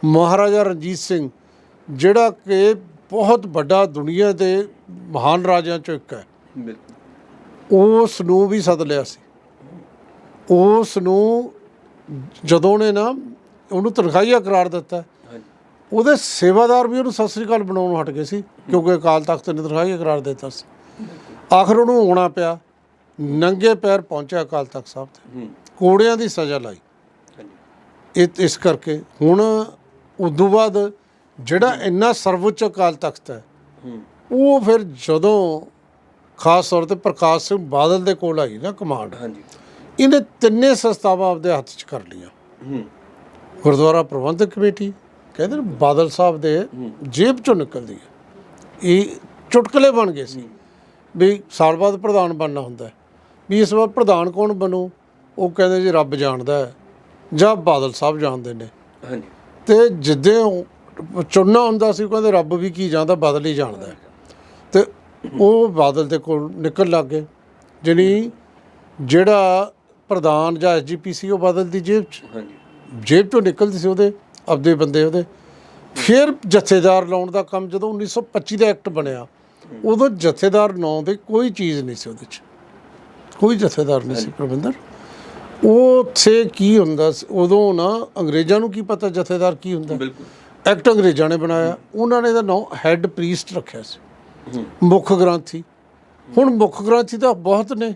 ਮਹਾਰਾਜਾ ਰਣਜੀਤ ਸਿੰਘ ਜਿਹੜਾ ਕਿ ਬਹੁਤ ਵੱਡਾ ਦੁਨੀਆ ਦੇ ਮਹਾਨ ਰਾਜਿਆਂ ਚੋਂ ਇੱਕ ਹੈ। ਉਸ ਨੂੰ ਵੀ ਸੱਦ ਲਿਆ ਸੀ। ਉਸ ਨੂੰ ਜਦੋਂ ਨੇ ਨਾ ਉਹਨੂੰ ਤਨਖਾਹੀਆ ਕਰਾਰ ਦਿੱਤਾ ਉਹਦੇ ਸੇਵਾਦਾਰ ਵੀ ਉਹਨੂੰ ਸਤਿ ਸ੍ਰੀ ਅਕਾਲ ਬਣਾਉਣੋਂ ਹਟ ਗਏ ਸੀ ਕਿਉਂਕਿ ਅਕਾਲ ਤਖਤ ਨੇ ਤਨਖਾਹੀਆ ਕਰਾਰ ਦਿੱਤਾ ਸੀ। ਆਖਰ ਉਹਨੂੰ ਆਉਣਾ ਪਿਆ ਨੰਗੇ ਪੈਰ ਪਹੁੰਚਿਆ ਅਕਾਲ ਤਖਤ ਸਾਹਿਬ ਤੇ। ਕੋੜਿਆਂ ਦੀ ਸਜ਼ਾ ਲਾਈ। ਇਹ ਇਸ ਕਰਕੇ ਹੁਣ ਉਦੋਂ ਬਾਅਦ ਜਿਹੜਾ ਇੰਨਾ ਸਰਵਉੱਚ ਅਕਾਲ ਤਖਤ ਹੂੰ। ਉਹ ਫਿਰ ਜਦੋਂ ਖਾਸ ਤੌਰ ਤੇ ਪ੍ਰਕਾਸ਼ ਸਿੰਘ ਬਾਦਲ ਦੇ ਕੋਲ ਆਈ ਨਾ ਕਮਾਂਡ ਹਾਂਜੀ। ਇਹਨੇ ਤਿੰਨੇ ਸੰਸਥਾਵਾਂ ਆਪਦੇ ਹੱਥ 'ਚ ਕਰ ਲਈਆਂ। ਹੂੰ। ਗੁਰਦੁਆਰਾ ਪ੍ਰਬੰਧਕ ਕਮੇਟੀ ਕਹਿੰਦੇ ਨੇ ਬਾਦਲ ਸਾਹਿਬ ਦੇ ਜੇਬ ਚੋਂ ਨਿਕਲਦੀ ਹੈ। ਇਹ ਚੁਟਕਲੇ ਬਣ ਗਏ ਸੀ ਵੀ ਸਾਲ ਬਾਅਦ ਪ੍ਰਧਾਨ ਬਣਨਾ ਹੁੰਦਾ ਵੀ ਇਸ ਵਾਰ ਪ੍ਰਧਾਨ ਕੌਣ ਬਣੂ? ਉਹ ਕਹਿੰਦੇ ਜੀ ਰੱਬ ਜਾਣਦਾ ਹੈ। ਜਾਂ ਬਾਦਲ ਸਾਹਿਬ ਜਾਣਦੇ ਨੇ। ਹਾਂਜੀ। ਤੇ ਜਿੱਦੇ ਚੁਣਨਾ ਹੁੰਦਾ ਸੀ ਕਹਿੰਦੇ ਰੱਬ ਵੀ ਕੀ ਜਾਣਦਾ ਬਾਦਲ ਹੀ ਜਾਣਦਾ। ਤੇ ਉਹ ਬਾਦਲ ਦੇ ਕੋਲ ਨਿਕਲ ਲੱਗ ਗਏ। ਜਾਣੀ ਜਿਹੜਾ ਪ੍ਰਧਾਨ ਜਾਂ ਐਸਜੀਪੀਸੀ ਉਹ ਬਾਦਲ ਦੀ ਜੇਬ 'ਚ। ਹਾਂਜੀ। ਜੇਬ ਤੋਂ ਨਿਕਲਦੇ ਸੀ ਉਹਦੇ ਆਪਦੇ ਬੰਦੇ ਉਹਦੇ। ਫਿਰ ਜਥੇਦਾਰ ਲਾਉਣ ਦਾ ਕੰਮ ਜਦੋਂ 1925 ਦਾ ਐਕਟ ਬਣਿਆ ਉਦੋਂ ਜਥੇਦਾਰ ਨਾਂ ਦੀ ਕੋਈ ਚੀਜ਼ ਨਹੀਂ ਸੀ ਉਹਦੇ 'ਚ। ਕੋਈ ਜਥੇਦਾਰ ਨਹੀਂ ਸੀ ਪ੍ਰਬੰਧਰ। ਉਹ ਉੱਥੇ ਕੀ ਹੁੰਦਾ ਸੀ ਉਦੋਂ ਨਾ ਅੰਗਰੇਜ਼ਾਂ ਨੂੰ ਕੀ ਪਤਾ ਜਥੇਦਾਰ ਕੀ ਹੁੰਦਾ? ਬਿਲਕੁਲ। ਐਕਟ ਅੰਗਰੇਜ਼ਾਂ ਨੇ ਬਣਾਇਆ। ਉਹਨਾਂ ਨੇ ਇਹਦਾ ਨਾਮ ਹੈੱਡ ਪ੍ਰੀਸਟ ਰੱਖਿਆ ਸੀ। ਮੁੱਖ ਗ੍ਰੰਥੀ। ਹੁਣ ਮੁੱਖ ਗ੍ਰੰਥੀ ਤਾਂ ਬਹੁਤ ਨੇ।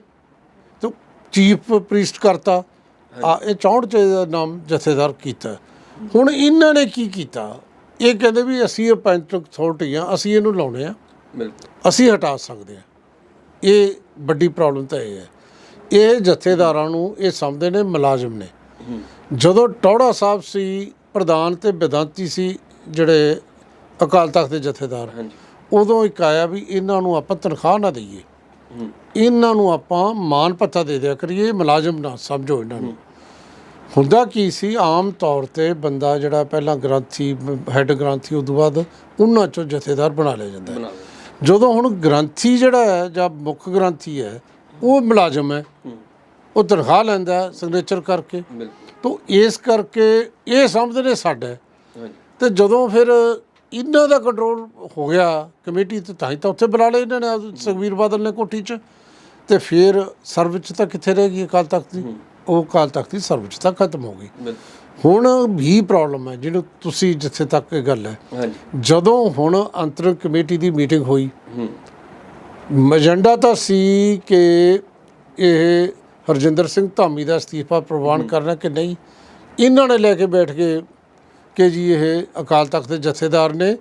ਚੀਫ ਪ੍ਰੀਸਟ ਕਰਤਾ। ਆ ਇਹ 64 ਚ ਇਹਦਾ ਨਾਮ ਜਥੇਦਾਰ ਕੀਤਾ। ਹੁਣ ਇਹਨਾਂ ਨੇ ਕੀ ਕੀਤਾ? ਇਹ ਕਹਿੰਦੇ ਵੀ ਅਸੀਂ ਅਪੈਂਟ ਅਥਾਰਟੀ ਆ ਅਸੀਂ ਇਹਨੂੰ ਲਾਉਣੇ ਆ। ਬਿਲਕੁਲ। ਅਸੀਂ ਹਟਾ ਸਕਦੇ ਆ। ਇਹ ਵੱਡੀ ਪ੍ਰੋਬਲਮ ਤਾਂ ਇਹ ਹੈ। ਇਹ ਜਥੇਦਾਰਾਂ ਨੂੰ ਇਹ ਸਮਝਦੇ ਨੇ ਮੁਲਾਜ਼ਮ ਨੇ। ਜਦੋਂ ਟੌੜਾ ਸਾਹਿਬ ਸੀ ਪ੍ਰਧਾਨ ਤੇ ਵਿਦਾਂਤੀ ਸੀ ਜਿਹੜੇ ਅਕਾਲ ਤਖਤ ਦੇ ਜਥੇਦਾਰ ਹਾਂਜੀ। ਉਦੋਂ ਇੱਕ ਆਇਆ ਵੀ ਇਹਨਾਂ ਨੂੰ ਆਪਾਂ ਤਨਖਾਹ ਨਾ ਦਈਏ। ਇਹਨਾਂ ਨੂੰ ਆਪਾਂ ਮਾਨ ਭੱਤਾ ਦੇ ਦਿਆ ਕਰੀਏ ਮੁਲਾਜ਼ਮ ਨਾ ਸਮਝੋ ਇਹਨਾਂ ਨੂੰ। ਹੁੰਦਾ ਕੀ ਸੀ ਆਮ ਤੌਰ ਤੇ ਬੰਦਾ ਜਿਹੜਾ ਪਹਿਲਾਂ ਗ੍ਰੰਥੀ ਹੈੱਡ ਗ੍ਰੰਥੀ ਉਦੋਂ ਬਾਅਦ ਉਹਨਾਂ ਚੋਂ ਜਥੇਦਾਰ ਬਣਾ ਲਿਆ ਜਾਂਦਾ ਹੈ। ਜਦੋਂ ਹੁਣ ਗ੍ਰੰਥੀ ਜਿਹੜਾ ਹੈ ਜਾਂ ਮੁੱਖ ਗ੍ਰੰਥੀ ਹੈ ਉਹ ਮੁਲਾਜ਼ਮ ਹੈ ਉਹ ਤਨਖਾਹ ਲੈਂਦਾ ਸਿਗਨੇਚਰ ਕਰਕੇ। ਤੋਂ ਇਸ ਕਰਕੇ ਇਹ ਸਮਝਦੇ ਨੇ ਸਾਡਾ ਤੇ ਜਦੋਂ ਫਿਰ ਇਹਨਾਂ ਦਾ ਕੰਟਰੋਲ ਹੋ ਗਿਆ ਕਮੇਟੀ ਤੇ ਤਾਂ ਹੀ ਤਾਂ ਉੱਥੇ ਬੁਲਾ ਲਏ ਇਹਨਾਂ ਨੇ ਆਪ ਸੁਖਬੀਰ ਬਾਦਲ ਨੇ ਕੋਠੀ 'ਚ। ਤੇ ਫਿਰ ਸਰਵਉੱਚਤਾ ਕਿੱਥੇ ਰਹਿ ਗਈ ਅਕਾਲ ਤਖਤ ਦੀ? ਉਹ ਅਕਾਲ ਤਖਤ ਦੀ ਸਰਵਉੱਚਤਾ ਖਤਮ ਹੋ ਗਈ। ਹੁਣ ਵੀ ਪ੍ਰੋਬਲਮ ਹੈ ਜਿਹਨੂੰ ਤੁਸੀਂ ਜਿੱਥੇ ਤੱਕ ਇਹ ਗੱਲ ਹੈ। ਜਦੋਂ ਹੁਣ ਅੰਤਰਿਮ ਕਮੇਟੀ ਦੀ ਮੀਟਿੰਗ ਹੋਈ ਹੂੰ। ਏਜੰਡਾ ਤਾਂ ਸੀ ਕਿ ਇਹ ਹਰਜਿੰਦਰ ਸਿੰਘ ਧਾਮੀ ਦਾ ਅਸਤੀਫਾ ਪ੍ਰਵਾਨ ਕਰਨਾ ਕਿ ਨਹੀਂ? ਇਹਨਾਂ ਨੇ ਲੈ ਕੇ ਬੈਠ ਕੇ ਕਿ ਜੀ ਇਹ ਅਕਾਲ ਤਖਤ ਦੇ ਜਥੇਦਾਰ ਨੇ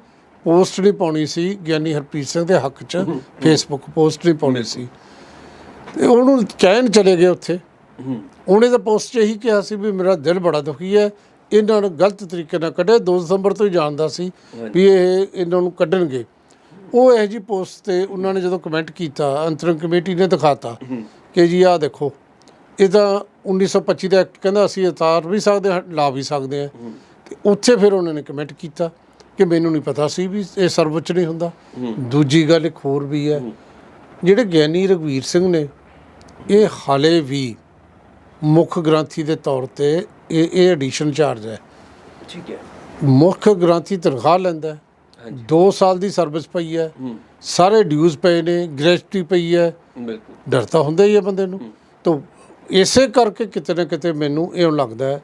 ਪੋਸਟ ਨਹੀਂ ਪਾਉਣੀ ਸੀ ਗਿਆਨੀ ਹਰਪ੍ਰੀਤ ਸਿੰਘ ਦੇ ਹੱਕ 'ਚ ਫੇਸਬੁੱਕ ਪੋਸਟ ਨਹੀਂ ਪਾਉਣੀ ਸੀ। ਤੇ ਉਹਨੂੰ ਚੈਨ ਚਲੇ ਗਏ ਉੱਥੇ। ਉਹਨੇ ਤਾਂ ਪੋਸਟ 'ਚ ਇਹੀ ਕਿਹਾ ਸੀ ਵੀ ਮੇਰਾ ਦਿਲ ਬੜਾ ਦੁਖੀ ਹੈ। ਇਹਨਾਂ ਨੂੰ ਗਲਤ ਤਰੀਕੇ ਨਾਲ ਕੱਢਿਆ। 2 ਦਸੰਬਰ ਤੋਂ ਹੀ ਜਾਣਦਾ ਸੀ ਵੀ ਇਹ ਇਹਨਾਂ ਨੂੰ ਕੱਢਣਗੇ। ਉਹ ਇਹ ਜੀ ਪੋਸਟ ਤੇ ਉਹਨਾਂ ਨੇ ਜਦੋਂ ਕਮੈਂਟ ਕੀਤਾ ਅੰਤਰਿਮ ਕਮੇਟੀ ਨੇ ਦਿਖਾਤਾ ਕਿ ਜੀ ਆਹ ਦੇਖੋ ਇਹ ਤਾਂ 1925 ਦਾ ਐਕਟ ਕਹਿੰਦਾ ਅਸੀਂ ਉਤਾਰ ਵੀ ਸਕਦੇ ਹਾਂ ਲਾ ਵੀ ਸਕਦੇ ਹਾਂ। ਤੇ ਉੱਥੇ ਫਿਰ ਉਹਨਾਂ ਨੇ ਕਮੈਂਟ ਕੀਤਾ ਕਿ ਮੈਨੂੰ ਨਹੀਂ ਪਤਾ ਸੀ ਵੀ ਇਹ ਸਰਵਉੱਚ ਨਹੀਂ ਹੁੰਦਾ। ਦੂਜੀ ਗੱਲ ਇੱਕ ਹੋਰ ਵੀ ਹੈ। ਜਿਹੜੇ ਗਿਆਨੀ ਰਘਵੀਰ ਸਿੰਘ ਨੇ ਇਹ ਹਾਲੇ ਵੀ ਮੁੱਖ ਗ੍ਰੰਥੀ ਦੇ ਤੌਰ ਤੇ ਇਹ ਇਹ ਐਡੀਸ਼ਨ ਚਾਰਜ ਹੈ। ਠੀਕ ਹੈ। ਮੁੱਖ ਗ੍ਰੰਥੀ ਤਨਖਾਹ ਲੈਂਦਾ ਹੈ। ਹਾਂਜੀ। 2 ਸਾਲ ਦੀ ਸਰਵਿਸ ਪਈ ਹੈ। ਸਾਰੇ ਡਿਊਜ਼ ਪਏ ਨੇ ਗ੍ਰੈਜੂਟੀ ਪਈ ਹੈ। ਬਿਲਕੁਲ। ਡਰ ਤਾਂ ਹੁੰਦਾ ਹੀ ਹੈ ਬੰਦੇ ਨੂੰ। ਤਾਂ ਇਸੇ ਕਰਕੇ ਕਿਤੇ ਨਾ ਕਿਤੇ ਮੈਨੂੰ ਇਉਂ ਲੱਗਦਾ ਹੈ।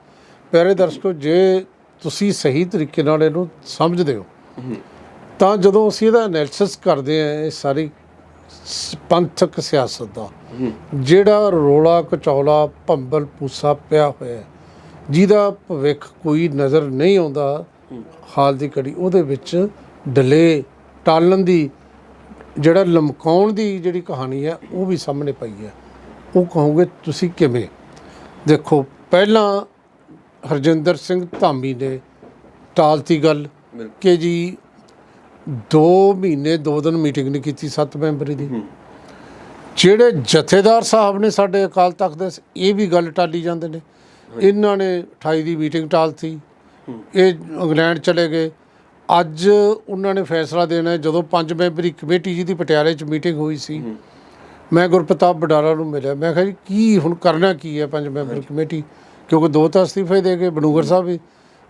ਪਿਆਰੇ ਦਰਸ਼ਕੋ ਜੇ ਤੁਸੀਂ ਸਹੀ ਤਰੀਕੇ ਨਾਲ ਇਹਨੂੰ ਸਮਝਦੇ ਹੋ ਤਾਂ ਜਦੋਂ ਅਸੀਂ ਇਹਦਾ ਐਨਾਲਿਸਿਸ ਕਰਦੇ ਆ ਇਹ ਸਾਰੀ ਪੰਥਕ ਸਿਆਸਤ ਦਾ। ਜਿਹੜਾ ਰੋਲਾ ਕਚੌਲਾ ਭੰਬਲ ਪੂਸਾ ਪਿਆ ਹੋਇਆ ਜਿਹਦਾ ਭਵਿੱਖ ਕੋਈ ਨਜ਼ਰ ਨਹੀਂ ਆਉਂਦਾ ਹਾਲ ਦੀ ਘੜੀ ਉਹਦੇ ਵਿੱਚ ਡਿਲੇ ਟਾਲਣ ਦੀ ਜਿਹੜਾ ਲਮਕਾਉਣ ਦੀ ਜਿਹੜੀ ਕਹਾਣੀ ਹੈ ਉਹ ਵੀ ਸਾਹਮਣੇ ਪਈ ਹੈ। ਉਹ ਕਹੋਗੇ ਤੁਸੀਂ ਕਿਵੇਂ? ਦੇਖੋ ਪਹਿਲਾਂ ਹਰਜਿੰਦਰ ਸਿੰਘ ਧਾਮੀ ਨੇ ਟਾਲਤੀ ਗੱਲ ਕਿ ਜੀ 2 ਮਹੀਨੇ 2 ਦਿਨ ਮੀਟਿੰਗ ਨਹੀਂ ਕੀਤੀ ਸੱਤ ਮੈਂਬਰੀ ਦੀ। ਜਿਹੜੇ ਜਥੇਦਾਰ ਸਾਹਿਬ ਨੇ ਸਾਡੇ ਅਕਾਲ ਤਖਤ ਦੇ ਇਹ ਵੀ ਗੱਲ ਟਾਲੀ ਜਾਂਦੇ ਨੇ। ਇਹਨਾਂ ਨੇ 28 ਦੀ ਮੀਟਿੰਗ ਟਾਲਤੀ। ਇਹ ਇੰਗਲੈਂਡ ਚਲੇ ਗਏ। ਅੱਜ ਉਹਨਾਂ ਨੇ ਫੈਸਲਾ ਦੇਣਾ ਜਦੋਂ ਪੰਜ ਮੈਂਬਰੀ ਕਮੇਟੀ ਜਿਹਦੀ ਪਟਿਆਲੇ 'ਚ ਮੀਟਿੰਗ ਹੋਈ ਸੀ। ਮੈਂ ਗੁਰਪ੍ਰਤਾਪ ਬਡਾਲਾ ਨੂੰ ਮਿਲਿਆ। ਮੈਂ ਕਿਹਾ ਜੀ ਕੀ ਹੁਣ ਕਰਨਾ ਕੀ ਹੈ ਪੰਜ ਮੈਂਬਰ ਕਮੇਟੀ? ਕਿਉਂਕਿ ਦੋ ਤਾਂ ਅਸਤੀਫੇ ਦੇ ਗਏ ਬਨੂਗਰ ਸਾਹਿਬ ਵੀ।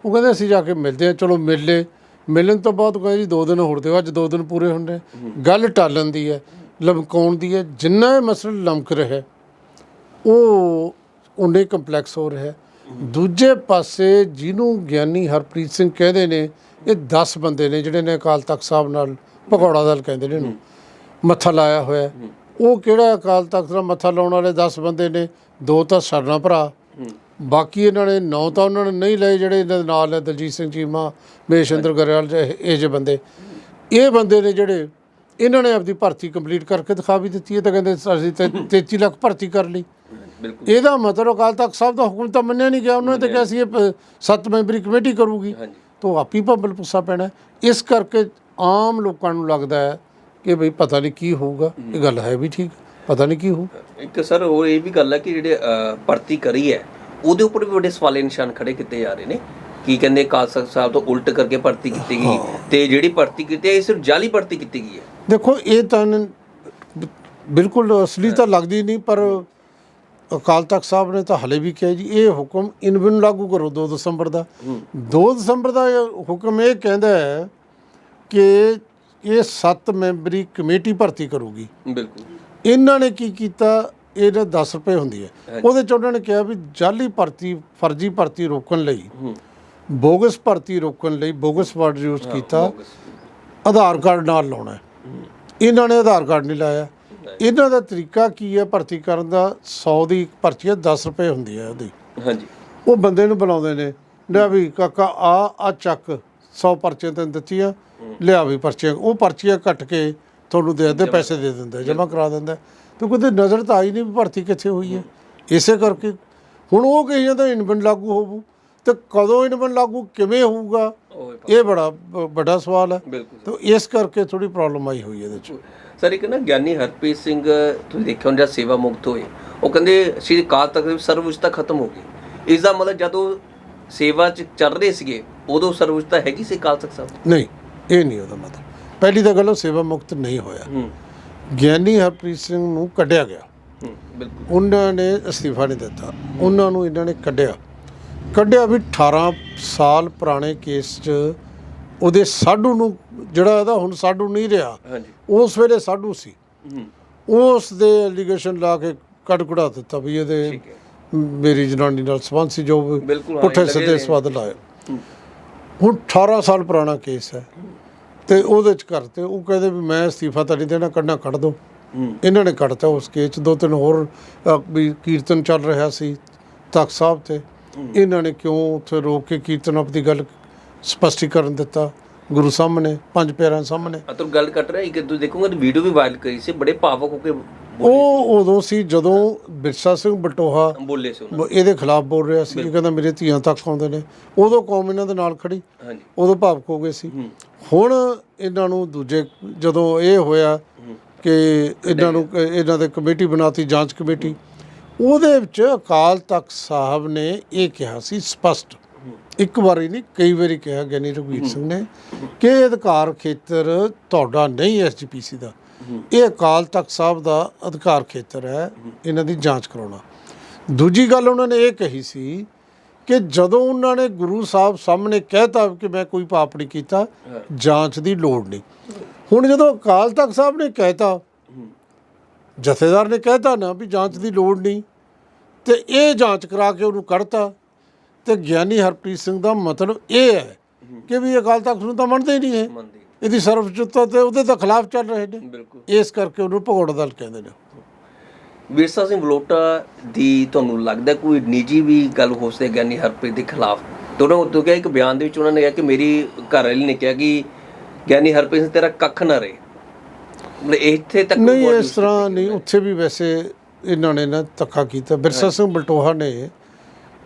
ਉਹ ਕਹਿੰਦੇ ਅਸੀਂ ਜਾ ਕੇ ਮਿਲਦੇ ਹਾਂ। ਚਲੋ ਮਿਲ ਲਏ। ਮਿਲਣ ਤੋਂ ਬਾਅਦ ਕਹਿੰਦੇ ਜੀ ਦੋ ਦਿਨ ਹੋਰ ਦਿਓ, ਅੱਜ ਦੋ ਦਿਨ ਪੂਰੇ ਹੁੰਦੇ। ਗੱਲ ਟਾਲਣ ਦੀ ਹੈ, ਲਮਕਾਉਣ ਦੀ ਹੈ, ਜਿੰਨਾ ਇਹ ਮਸਲਾ ਲਮਕ ਰਿਹਾ, ਉਹ ਉਹਨੇ ਕੰਪਲੈਕਸ ਹੋ ਰਿਹਾ। ਦੂਜੇ ਪਾਸੇ ਜਿਹਨੂੰ ਗਿਆਨੀ ਹਰਪ੍ਰੀਤ ਸਿੰਘ ਕਹਿੰਦੇ ਨੇ, ਇਹ 10 ਬੰਦੇ ਨੇ ਜਿਹੜੇ ਨੇ ਅਕਾਲ ਤਖਤ ਸਾਹਿਬ ਨਾਲ ਪਕੌੜਾ ਦਲ ਕਹਿੰਦੇ ਨੇ ਇਹਨੂੰ, ਮੱਥਾ ਲਾਇਆ ਹੋਇਆ। ਉਹ ਕਿਹੜਾ ਅਕਾਲ ਤਖਤ ਦਾ ਮੱਥਾ ਲਾਉਣ ਵਾਲੇ 10 ਬੰਦੇ ਨੇ? ਦੋ ਤਾਂ ਸਰਨਾ ਭਰਾ। ਬਾਕੀ ਇਹਨਾਂ ਨੇ ਨੌ ਤਾਂ ਉਹਨਾਂ ਨੇ ਨਹੀਂ ਲਏ ਜਿਹੜੇ ਇਹਨਾਂ ਦੇ ਨਾਲ ਹੈ ਦਲਜੀਤ ਸਿੰਘ ਚੀਮਾ ਮਹੇਸ਼ਿੰਦਰ ਗਰੇਵਾਲ ਇਹ ਜਿਹੇ ਬੰਦੇ। ਇਹ ਬੰਦੇ ਨੇ ਜਿਹੜੇ ਇਹਨਾਂ ਨੇ ਆਪਦੀ ਭਰਤੀ ਕੰਪਲੀਟ ਕਰਕੇ ਦਿਖਾ ਵੀ ਦਿੱਤੀ ਹੈ ਤਾਂ ਕਹਿੰਦੇ ਅਸੀਂ ਤੇ *coughs* 33 ਲੱਖ ਭਰਤੀ ਕਰ ਲਈ। ਇਹਦਾ ਮਤਲਬ ਅਕਾਲ ਤਖਤ ਸਾਹਿਬ ਦਾ ਹੁਕਮ ਤਾਂ ਮੰਨਿਆ ਨਹੀਂ ਗਿਆ ਉਹਨਾਂ ਨੇ ਤਾਂ ਕਿਹਾ ਸੀ ਇਹ ਸੱਤ ਮੈਂਬਰੀ ਕਮੇਟੀ ਕਰੂਗੀ। ਤੋਂ ਆਪੀ ਭੰਬਲ ਪੁੱਸਾ ਪੈਣਾ। ਇਸ ਕਰਕੇ ਆਮ ਲੋਕਾਂ ਨੂੰ ਲੱਗਦਾ ਹੈ ਕਿ ਭਈ ਪਤਾ ਨਹੀਂ ਕੀ ਹੋਊਗਾ। ਇਹ ਗੱਲ ਹੈ ਵੀ ਠੀਕ ਪਤਾ ਨਹੀਂ ਕੀ ਹੋਊ। ਇੱਕ ਸਰ ਹੋਰ ਇਹ ਵੀ ਗੱਲ ਹੈ ਕਿ ਜਿਹੜੇ ਭਰਤੀ ਕਰੀ ਹੈ ਉਹਦੇ ਉੱਪਰ ਵੀ ਵੱਡੇ ਸਵਾਲੇ ਨਿਸ਼ਾਨ ਖੜੇ ਕੀਤੇ ਜਾ ਰਹੇ ਨੇ। ਕੀ ਕਹਿੰਦੇ ਕਾਸਕ ਸਾਹਿਬ ਤੋਂ ਉਲਟ ਕਰਕੇ ਭਰਤੀ ਕੀਤੀ ਗਈ ਤੇ ਜਿਹੜੀ ਭਰਤੀ ਕੀਤੀ ਹੈ ਇਹ ਸਿਰਫ ਜਾਲੀ ਭਰਤੀ ਕੀਤੀ ਗਈ ਹੈ। ਦੇਖੋ ਇਹ ਤਾਂ ਬਿਲਕੁਲ ਅਸਲੀ ਤਾਂ ਲੱਗਦੀ ਨਹੀਂ ਪਰ ਅਕਾਲ ਤਖਤ ਸਾਹਿਬ ਨੇ ਤਾਂ ਹਲੇ ਵੀ ਕਿਹਾ ਜੀ ਇਹ ਹੁਕਮ ਇਨਵਿਨ ਲਾਗੂ ਕਰੋ 2 ਦਸੰਬਰ ਦਾ। 2 ਦਸੰਬਰ ਦਾ ਹੁਕਮ ਇਹ ਕਹਿੰਦਾ ਹੈ ਕਿ ਇਹ 7 ਮੈਂਬਰੀ ਕਮੇਟੀ ਭਰਤੀ ਕਰੂਗੀ। ਬਿਲਕੁਲ। ਇਹਨਾਂ ਨੇ ਕੀ ਕੀਤਾ? ਇਹਦਾ 10 ਰੁਪਏ ਹੁੰਦੀ ਹੈ। ਉਹਦੇ ਚ ਉਹਨਾਂ ਨੇ ਕਿਹਾ ਵੀ ਜਾਲੀ ਭਰਤੀ ਫਰਜ਼ੀ ਭਰਤੀ ਰੋਕਣ ਲਈ ਬੋਗਸ ਭਰਤੀ ਰੋਕਣ ਲਈ ਬੋਗਸ ਵਰਡ ਯੂਜ਼ ਕੀਤਾ। ਆਧਾਰ ਕਾਰਡ ਨਾਲ ਲਾਉਣਾ। ਇਹਨਾਂ ਨੇ ਆਧਾਰ ਕਾਰਡ ਨਹੀਂ ਲਾਇਆ। ਇਹਨਾਂ ਦਾ ਤਰੀਕਾ ਕੀ ਹੈ? ਭਰਤੀ ਕਰਨ ਦਾ 100 ਦੀ ਪਰਚੀ ਹੈ 10 ਰੁਪਏ ਹੁੰਦੀ ਹੈ ਉਹਦੀ। ਹਾਂਜੀ। ਉਹ ਬੰਦੇ ਨੂੰ ਬੁਲਾਉਂਦੇ ਨੇ ਲਿਆ ਵੀ ਕਾਕਾ ਆ ਆ ਚੱਕ 100 ਪਰਚੀਆਂ ਤੈਨੂੰ ਦਿੱਤੀਆਂ ਲਿਆ ਵੀ ਪਰਚੀਆਂ। ਉਹ ਪਰਚੀਆਂ ਕੱਟ ਕੇ ਤੁਹਾਨੂੰ ਦੇ ਦਿੰਦੇ ਪੈਸੇ ਦੇ ਦਿੰਦੇ ਜਮ੍ਹਾਂ ਕਰਾ ਦਿੰਦਾ। ਤੇ ਕੋਈ ਨਜ਼ਰ ਤਾਂ ਆਈ ਨਹੀਂ ਵੀ ਭਰਤੀ ਕਿੱਥੇ ਹੋਈ ਹੈ। ਇਸੇ ਕਰਕੇ ਹੁਣ ਉਹ ਕਹੀ ਜਾਂਦਾ ਇਨਵਨ ਲਾਗੂ ਹੋਊ ਤੇ ਕਦੋਂ ਇਨਵਨ ਲਾਗੂ ਕਿਵੇਂ ਹੋਊਗਾ ਇਹ ਬੜਾ ਵੱਡਾ ਸਵਾਲ ਹੈ। ਤਾਂ ਇਸ ਕਰਕੇ ਥੋੜੀ ਪ੍ਰੋਬਲਮ ਆਈ ਹੋਈ ਹੈ ਇਹਦੇ ਚ। ਸਰ ਇੱਕ ਨਾ ਗਿਆਨੀ ਹਰਪ੍ਰੀਤ ਸਿੰਘ ਤੁਸੀਂ ਦੇਖਿਆ ਹੁਣ ਜਦ ਸੇਵਾ ਮੁਕਤ ਹੋਏ ਉਹ ਕਹਿੰਦੇ ਸ਼੍ਰੀ ਕਾਲ ਦੀ ਸਰਵਉੱਚਤਾ ਖਤਮ ਹੋ ਗਈ। ਇਸ ਦਾ ਮਤਲਬ ਜਦੋਂ ਸੇਵਾ ਚ ਚੱਲ ਰਹੇ ਸੀਗੇ ਉਦੋਂ ਸਰਵਉੱਚਤਾ ਹੈਗੀ ਸੀ ਕਾਲ ਤਖਤ ਸਾਹਿਬ? ਨਹੀਂ ਇਹ ਨਹੀਂ ਉਹਦਾ ਮਤਲਬ। ਪਹਿਲੀ ਤਾਂ ਗੱਲ ਉਹ ਸੇਵਾ ਮੁਕਤ ਨਹੀਂ ਹੋਇਆ। ਹੂੰ। ਗਿਆਨੀ ਹਰਪ੍ਰੀਤ ਸਿੰਘ ਨੂੰ ਕੱਢਿਆ ਗਿਆ। ਬਿਲਕੁਲ। ਉਹਨਾਂ ਨੇ ਅਸਤੀਫਾ ਨਹੀਂ ਦਿੱਤਾ। ਉਹਨਾਂ ਨੂੰ ਇਹਨਾਂ ਨੇ ਕੱਢਿਆ। ਕੱਢਿਆ ਵੀ 18 ਸਾਲ ਪੁਰਾਣੇ ਕੇਸ 'ਚ ਉਹਦੇ ਸਾਡੂ ਨੂੰ ਜਿਹੜਾ ਇਹਦਾ ਹੁਣ ਸਾਡੂ ਨਹੀਂ ਰਿਹਾ ਹਾਂਜੀ। ਉਸ ਵੇਲੇ ਸਾਡੂ ਸੀ। ਹੂੰ। ਉਸ ਦੇ ਐਲੀਗੇਸ਼ਨ ਲਾ ਕੇ ਕੱਢ ਕੁੜਾ ਦਿੱਤਾ ਵੀ ਇਹਦੇ ਮੇਰੀ ਜਨਾਨੀ ਨਾਲ ਸੰਬੰਧ ਸੀ ਜੋ ਪੁੱਠੇ ਸਿੱਧੇ। ਸਵਾਦ ਲਾਏ। ਹੁਣ 18 ਸਾਲ ਪੁਰਾਣਾ ਕੇਸ ਹੈ। ਤੇ ਉਹਦੇ ਚ ਕਰਤੇ ਉਹ ਕਹਿੰਦੇ ਵੀ ਮੈਂ ਅਸਤੀਫਾ ਤਾਂ ਨਹੀਂ ਦੇਣਾ ਕੱਢਣਾ ਕੱਢ ਦੋ ਇਹਨਾਂ ਨੇ ਕੱਢਤਾ ਉਸ ਕੇਸ 'ਚ। ਦੋ ਤਿੰਨ ਹੋਰ ਵੀ ਕੀਰਤਨ ਚੱਲ ਰਿਹਾ ਸੀ ਤਖਤ ਸਾਹਿਬ ਤੇ। ਇਹਨਾਂ ਨੇ ਕਿਉਂ ਉੱਥੇ ਰੋਕ ਕੇ ਕੀਰਤਨ ਆਪਦੀ ਗੱਲ ਸਪਸ਼ਟੀਕਰਨ ਦਿੱਤਾ? ਗੁਰੂ ਸਾਹਮਣੇ ਪੰਜ ਪਿਆਰਿਆਂ ਸਾਹਮਣੇ। ਤੂੰ ਗੱਲ ਕੱਟ ਰਿਹਾ ਕਿ ਤੁਸੀਂ ਦੇਖੋਗੇ ਵੀਡੀਓ ਵੀ ਵਾਇਰਲ ਕਰੀ ਸੀ ਬੜੇ ਭਾਵਕ ਹੋ ਕੇ ਉਹ ਉਦੋਂ ਸੀ ਜਦੋਂ ਬਿਰਸਾ ਸਿੰਘ ਬਟੋਹਾ ਬੋਲੇ ਸੀ ਉਹਨਾਂ ਬ- ਇਹਦੇ ਖਿਲਾਫ ਬੋਲ ਰਿਹਾ ਸੀ ਇਹ ਕਹਿੰਦਾ ਮੇਰੇ ਧੀਆਂ ਤੱਕ ਆਉਂਦੇ ਨੇ। ਉਦੋਂ ਕੌਮ ਇਹਨਾਂ ਦੇ ਨਾਲ ਖੜੀ ਹਾਂਜੀ। ਉਦੋਂ ਭਾਵਕ ਹੋ ਗਏ ਸੀ। ਹੂੰ। ਹੁਣ ਇਹਨਾਂ ਨੂੰ ਦੂਜੇ ਜਦੋਂ ਇਹ ਹੋਇਆ ਕਿ ਇਹਨਾਂ ਨੂੰ ਕ- ਇਹਨਾਂ ਦੇ ਕਮੇਟੀ ਬਣਾਤੀ ਜਾਂਚ ਕਮੇਟੀ ਉਹਦੇ ਵਿੱਚ ਅਕਾਲ ਤਖਤ ਸਾਹਿਬ ਨੇ ਇਹ ਕਿਹਾ ਸੀ ਸਪਸ਼ਟ। ਇੱਕ ਵਾਰੀ ਨਹੀਂ, ਕਈ ਵਾਰੀ ਕਿਹਾ ਗਿਆਨੀ ਰਘਵੀਰ ਸਿੰਘ ਨੇ ਕਿ ਇਹ ਅਧਿਕਾਰ ਖੇਤਰ ਤੁਹਾਡਾ ਨਹੀਂ ਐਸਜੀਪੀਸੀ ਦਾ। ਇਹ ਅਕਾਲ ਤਖਤ ਸਾਹਿਬ ਦਾ ਅਧਿਕਾਰ ਖੇਤਰ ਹੈ, ਇਹਨਾਂ ਦੀ ਜਾਂਚ ਕਰਾਉਣਾ। ਦੂਜੀ ਗੱਲ ਉਹਨਾਂ ਨੇ ਇਹ ਕਹੀ ਸੀ ਕਿ ਜਦੋਂ ਉਹਨਾਂ ਨੇ ਗੁਰੂ ਸਾਹਿਬ ਸਾਹਮਣੇ ਕਹਿਤਾ ਕਿ ਮੈਂ ਕੋਈ ਪਾਪ ਨਹੀਂ ਕੀਤਾ, ਜਾਂਚ ਦੀ ਲੋੜ ਨਹੀਂ। ਹੁਣ ਜਦੋਂ ਅਕਾਲ ਤਖਤ ਸਾਹਿਬ ਨੇ ਕਹਿਤਾ, ਜਥੇਦਾਰ ਨੇ ਕਹਿਤਾ ਨਾ ਵੀ ਜਾਂਚ ਦੀ ਲੋੜ ਨਹੀਂ, ਤੇ ਇਹ ਜਾਂਚ ਕਰਾ ਕੇ ਉਹਨੂੰ ਕੱਢਤਾ। ਤੇ ਗਿਆਨੀ ਹਰਪ੍ਰੀਤ ਸਿੰਘ ਦਾ ਮਤਲਬ ਇਹ ਹੈ ਕਿ ਵੀ ਅਕਾਲ ਤਖਤ ਨੂੰ ਤਾਂ ਮੰਨਦੇ ਹੀ ਨਹੀਂ ਹੈ ਮੰਨਦੀ ਇਹਦੀ ਸਰਵਉੱਚਤਾ ਤੇ ਉਹਦੇ ਤਾਂ ਖਿਲਾਫ ਚੱਲ ਰਹੇ ਨੇ। ਬਿਲਕੁਲ। ਇਸ ਕਰਕੇ ਉਹਨੂੰ ਭਗੌੜਾ ਦਲ ਕਹਿੰਦੇ ਨੇ। ਵਿਰਸਾ ਸਿੰਘ ਬਲੋਟਾ ਦੀ ਤੁਹਾਨੂੰ ਲੱਗਦਾ ਕੋਈ ਨਿੱਜੀ ਵੀ ਗੱਲ ਹੋ ਸਕਦੀ ਗਿਆਨੀ ਹਰਪ੍ਰੀਤ ਦੇ ਖਿਲਾਫ? ਉਹਨਾਂ ਉੱਤੋਂ ਕਿਹਾ ਇੱਕ ਬਿਆਨ ਦੇ ਵਿੱਚ ਉਹਨਾਂ ਨੇ ਕਿਹਾ ਕਿ ਮੇਰੀ ਘਰ ਵਾਲੀ ਨੇ ਕਿਹਾ ਕਿ ਗਿਆਨੀ ਹਰਪ੍ਰੀਤ ਸਿੰਘ ਤੇਰਾ ਕੱਖ ਨਾ ਰਹੇ। ਮਤਲਬ ਇੱਥੇ ਤੱਕ ਨਹੀਂ ਇਸ ਤਰ੍ਹਾਂ ਨਹੀਂ। ਉੱਥੇ ਵੀ ਵੈਸੇ ਇਹਨਾਂ ਨੇ ਨਾ ਧੱਕਾ ਕੀਤਾ। ਬਿਰਸਾ ਸਿੰਘ ਬਲਟੋਹਾ ਨੇ